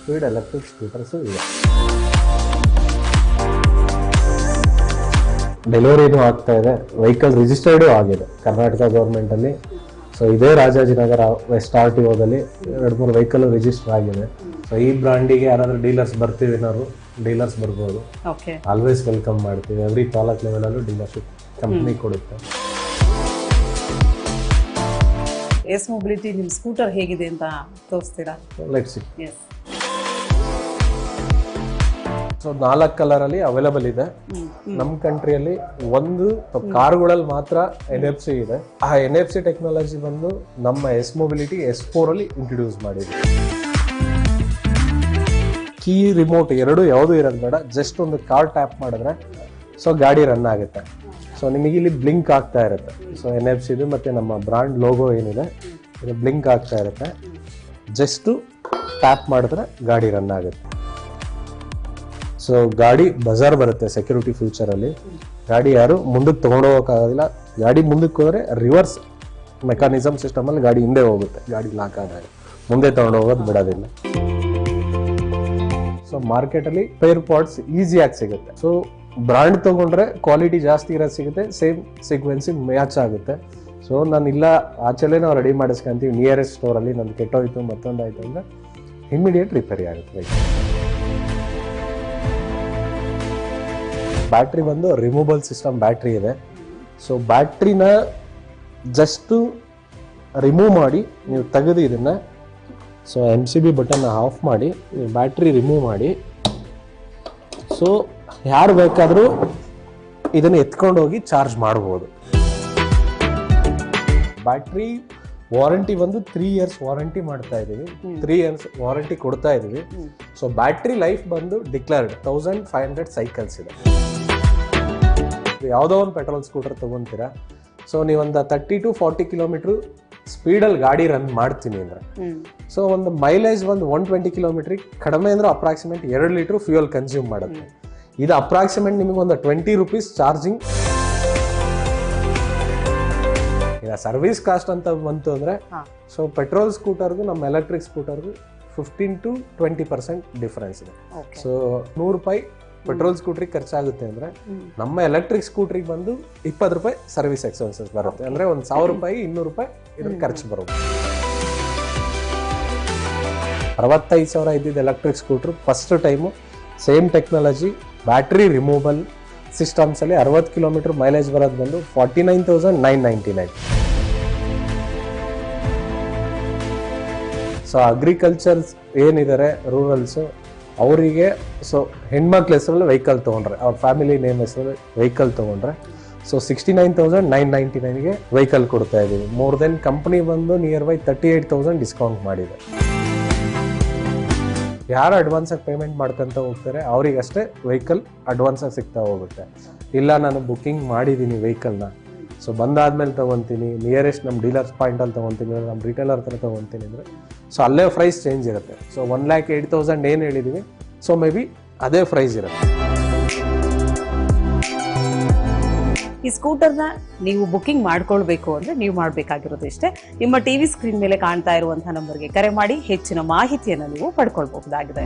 speed electric scooters ಇದೆ ಡೆಲಿವರಿನೂ ಆಗ್ತಾ ಇದೆ. ವೆಹಿಕಲ್ ರಿಜಿಸ್ಟರ್ಡು ಆಗಿದೆ. ಕರ್ನಾಟಕ ಗೌರ್ಮೆಂಟಲ್ಲಿ ಸೊ ಇದೇ ರಾಜಾಜಿನಗರ ವೆಸ್ಟ್ ಆರ್ ಟಿ ಓದಲ್ಲಿ ಎರಡು ಮೂರು ವೆಹಿಕಲ್ ರಿಜಿಸ್ಟರ್ ಆಗಿದೆ. ಸೊ ಈ ಬ್ರ್ಯಾಂಡಿಗೆ ಯಾರಾದರೂ ಡೀಲರ್ಸ್ ಬರ್ತೀವಿ ಏನಾದ್ರು ಡೀಲರ್ಸ್ ಬರ್ಬೋದು. ಆಲ್ವೇಸ್ ವೆಲ್ಕಮ್ ಮಾಡ್ತೀವಿ. ಎವ್ರಿ ತಾಲೂಕ್ ಲೆವೆಲಲ್ಲೂ ಡೀಲರ್ಶಿಪ್ ಕಂಪ್ನಿ ಕೊಡುತ್ತೆ. ಎಸ್ ಮೊಬಿಲಿಟಿ ನಿಮ್ಮ ಸ್ಕೂಟರ್ ಹೇಗಿದೆ ಅಂತ ತೋರಿಸ್ತೀರಾ? ಎಸ್ ಸೊ ನಾಲ್ಕು ಕಲರ್ ಅಲ್ಲಿ ಅವೈಲಬಲ್ ಇದೆ. ನಮ್ಮ ಕಂಟ್ರಿಯಲ್ಲಿ ಒಂದು ಕಾರ್ಗಳಲ್ಲಿ ಮಾತ್ರ ಎನ್ ಎಫ್ ಸಿ ಇದೆ. ಆ ಎನ್ ಎಫ್ ಸಿ ಟೆಕ್ನಾಲಜಿ ಬಂದು ನಮ್ಮ ಎಸ್ ಮೊಬಿಲಿಟಿ ಎಸ್ ಫೋರ್ ಅಲ್ಲಿ ಇಂಟ್ರೊಡ್ಯೂಸ್ ಮಾಡಿದ್ವಿ ಕೀ ರಿಮೋಟ್ ಎರಡು ಯಾವುದು ಇರೋದು ಬೇಡ. ಜಸ್ಟ್ ಒಂದು ಕಾರ್ ಟ್ಯಾಪ್ ಮಾಡಿದ್ರೆ ಸೊ ಗಾಡಿ ರನ್ ಆಗುತ್ತೆ. ಸೊ ನಿಮಗೆ ಇಲ್ಲಿ ಬ್ಲಿಂಕ್ ಆಗ್ತಾ ಇರುತ್ತೆ. ಸೊ ಎನ್ ಎಫ್ ಸಿದು ಮತ್ತು ನಮ್ಮ ಬ್ರಾಂಡ್ ಲೋಗೋ ಏನಿದೆ, ಇದು ಬ್ಲಿಂಕ್ ಆಗ್ತಾ ಇರುತ್ತೆ. ಜಸ್ಟು ಟ್ಯಾಪ್ ಮಾಡಿದ್ರೆ ಗಾಡಿ ರನ್ ಆಗುತ್ತೆ. ಸೊ ಗಾಡಿ ಬಜಾರ್ ಬರುತ್ತೆ ಸೆಕ್ಯೂರಿಟಿ ಫ್ಯೂಚರಲ್ಲಿ ಗಾಡಿ ಯಾರು ಮುಂದಕ್ಕೆ ತೊಗೊಂಡೋಗೋಕ್ಕಾಗೋದಿಲ್ಲ ಗಾಡಿ ಮುಂದಕ್ಕೆ ಹೋದರೆ ರಿವರ್ಸ್ ಮೆಕ್ಯಾನಿಸಮ್ ಸಿಸ್ಟಮಲ್ಲಿ ಗಾಡಿ ಹಿಂದೆ ಹೋಗುತ್ತೆ. ಗಾಡಿ ಲಾಕ್ ಆದಾಗ. ಮುಂದೆ ತೊಗೊಂಡೋಗೋದು ಬಿಡೋದಿಲ್ಲ. ಸೊ ಮಾರ್ಕೆಟಲ್ಲಿ ಪೇರ್ ಪಾರ್ಟ್ಸ್ ಈಸಿಯಾಗಿ ಸಿಗುತ್ತೆ. ಸೊ ಬ್ರಾಂಡ್ ತೊಗೊಂಡ್ರೆ ಕ್ವಾಲಿಟಿ ಜಾಸ್ತಿ ಇರೋದು ಸಿಗುತ್ತೆ, ಸೇಮ್ ಸೀಕ್ವೆನ್ಸಿಗೆ ಮ್ಯಾಚ್ ಆಗುತ್ತೆ. ಸೊ ನಾನು ಇಲ್ಲ, ಆಚೆಲೇ ನಾವು ರೆಡಿ ಮಾಡಿಸ್ಕೊಂತೀವಿ ನಿಯರೆಸ್ಟ್ ಸ್ಟೋರಲ್ಲಿ ನಂದು ಕೆಟ್ಟೋಯ್ತು, ಮತ್ತೊಂದಾಯಿತು ಅಂದರೆ ಇಮ್ಮಿಡಿಯೇಟ್ ರಿಪೇರಿ ಆಗುತ್ತೆ. ಬೈಕ್ ಬ್ಯಾಟ್ರಿ ಬಂದು ರಿಮೂವಲ್ ಸಿಸ್ಟಮ್ ಬ್ಯಾಟ್ರಿ ಇದೆ. ಸೊ ಬ್ಯಾಟ್ರಿನ ಜಸ್ಟು ರಿಮೂವ್ ಮಾಡಿ, ನೀವು ತೆಗೆದು ಇದನ್ನು ಸೊ ಎಂ ಸಿ ಬಿ ಬಟನ್ನ ಆಫ್ ಮಾಡಿ ಬ್ಯಾಟ್ರಿ ರಿಮೂವ್ ಮಾಡಿ. ಸೊ ಯಾರು ಬೇಕಾದರೂ ಇದನ್ನು ಎತ್ಕೊಂಡು ಹೋಗಿ ಚಾರ್ಜ್ ಮಾಡ್ಬೋದು. ಬ್ಯಾಟ್ರಿ ವಾರಂಟಿ ಬಂದು ತ್ರೀ ಇಯರ್ಸ್ ವಾರಂಟಿ ಮಾಡ್ತಾ ಇದ್ದೀವಿ ತ್ರೀ ಇಯರ್ಸ್ ವಾರಂಟಿ ಕೊಡ್ತಾ ಇದ್ದೀವಿ ಸೊ ಬ್ಯಾಟ್ರಿ ಲೈಫ್ ಬಂದು declared thousand five hundred cycles ಇದೆ. ಯಾವುದೋ ಒಂದು ಪೆಟ್ರೋಲ್ ಸ್ಕೂಟರ್ ತೊಗೊತೀರಾ? ಸೊ ನೀವೊಂದು ತರ್ಟಿ ಟು ಫಾರ್ಟಿ ಕಿಲೋಮೀಟ್ರ್ ಸ್ಪೀಡಲ್ಲಿ ಗಾಡಿ ರನ್ ಮಾಡ್ತೀನಿ ಅಂದ್ರೆ. ಸೊ ಒಂದು ಮೈಲೇಜ್ ಒಂದು ಒನ್ ಟ್ವೆಂಟಿ ಕಿಲೋಮೀಟ್ರಿಗೆ ಕಡಿಮೆ ಅಂದ್ರೆ ಅಪ್ರಾಕ್ಸಿಮೇಟ್ ಎರಡು ಲೀಟ್ರ್ ಫ್ಯೂಯಲ್ ಕನ್ಸ್ಯೂಮ್ ಮಾಡುತ್ತೆ ಇದು ಅಪ್ರಾಕ್ಸಿಮೇಟ್ ನಿಮಗೆ ಒಂದು ಟ್ವೆಂಟಿ ರುಪೀಸ್ ಚಾರ್ಜಿಂಗ್ ಈಗ ಸರ್ವಿಸ್ ಕಾಸ್ಟ್ ಅಂತ ಬಂತು ಅಂದರೆ. ಸೊ ಪೆಟ್ರೋಲ್ ಸ್ಕೂಟರ್ಗೂ ನಮ್ಮ electric ಸ್ಕೂಟರ್ಗೂ fifteen to twenty percent difference ಇದೆ. ಸೊ ನೂರು ರೂಪಾಯಿ ಪೆಟ್ರೋಲ್ ಸ್ಕೂಟ್ರಿಗೆ ಖರ್ಚಾಗುತ್ತೆ ಅಂದರೆ ನಮ್ಮ ಎಲೆಕ್ಟ್ರಿಕ್ ಸ್ಕೂಟ್ರಿಗೆ ಬಂದು ಇಪ್ಪತ್ತು ರೂಪಾಯಿ ಸರ್ವಿಸ್ ಎಕ್ಸ್ಪೆನ್ಸಸ್ ಬರುತ್ತೆ. ಅಂದರೆ ಒಂದು ಸಾವಿರ ರೂಪಾಯಿ ಇನ್ನೂರು ರೂಪಾಯಿ ಇದ್ರ ಖರ್ಚು ಬರುತ್ತೆ. ಅರವತ್ತೈದು ಸಾವಿರ ಇದ್ದಿದ್ದು electric scooter first time same technology battery removal ಸಿಸ್ಟಮ್ಸಲ್ಲಿ ಅರವತ್ತು ಕಿಲೋಮೀಟರ್ ಮೈಲೇಜ್ ಬರೋದು ಬಂದು forty nine thousand nine ninety nine so agricultures ಏನಿದ್ದಾರೆ ರೂರಲ್ಸು ಅವರಿಗೆ ಸೊ ಹೆಣ್ಮಕ್ಳ ಹೆಸರಲ್ಲಿ ವೆಹಿಕಲ್ ತೊಗೊಂಡ್ರೆ, ಅವ್ರ ಫ್ಯಾಮಿಲಿ ನೇಮ್ ಹೆಸರಲ್ಲಿ ವೆಹಿಕಲ್ ತೊಗೊಂಡ್ರೆ so sixty nine thousand nine ninety ನೈನ್ಗೆ vehicle ಕೊಡ್ತಾ ಇದ್ದೀವಿ ಮೋರ್ ದೆನ್ ಕಂಪ್ನಿ ಬಂದು nearby thirty eight thousand discount ಮಾಡಿದೆ. ಯಾರು ಅಡ್ವಾನ್ಸಾಗಿ ಪೇಮೆಂಟ್ ಮಾಡ್ಕೊಂತ ಹೋಗ್ತಾರೆ, ಅವರಿಗಷ್ಟೇ ವೆಹಿಕಲ್ ಅಡ್ವಾನ್ಸಾಗಿ ಸಿಗ್ತಾ ಹೋಗುತ್ತೆ. ಇಲ್ಲ, ನಾನು ಬುಕ್ಕಿಂಗ್ ಮಾಡಿದ್ದೀನಿ ವೆಹಿಕಲ್ನ ಸೊ ಬಂದಾದ್ಮೇಲೆ ತೊಗೊತೀನಿ ನಿಯರೆಸ್ಟ್ ನಮ್ಮ ಡೀಲರ್ಸ್ ಪಾಯಿಂಟಲ್ಲಿ ತೊಗೊತೀನಿ ನಮ್ಮ ರಿಟೇಲರ್ ಹತ್ರ ತೊಗೊತೀನಿ ಅಂದರೆ ಸೊ ಅಲ್ಲೇ ಪ್ರೈಸ್ ಚೇಂಜ್ ಇರುತ್ತೆ. So one lakh eight thousand ಏನು ಹೇಳಿದ್ದೀವಿ ಸೊ ಮೇ ಬಿ ಅದೇ ಪ್ರೈಸ್ ಇರುತ್ತೆ. ಈ ಸ್ಕೂಟರ್ನ ನೀವು ಬುಕಿಂಗ್ ಮಾಡ್ಕೊಳ್ಬೇಕು ಅಂದ್ರೆ ನೀವು ಮಾಡಬೇಕಾಗಿರೋದು ಇಷ್ಟೇ. ನಿಮ್ಮ ಟಿವಿ ಸ್ಕ್ರೀನ್ ಮೇಲೆ ಕಾಣ್ತಾ ಇರುವಂತಹ ನಂಬರ್ಗೆ ಕರೆ ಮಾಡಿ ಹೆಚ್ಚಿನ ಮಾಹಿತಿಯನ್ನು ನೀವು ಪಡ್ಕೊಳ್ಬಹುದಾಗಿದೆ.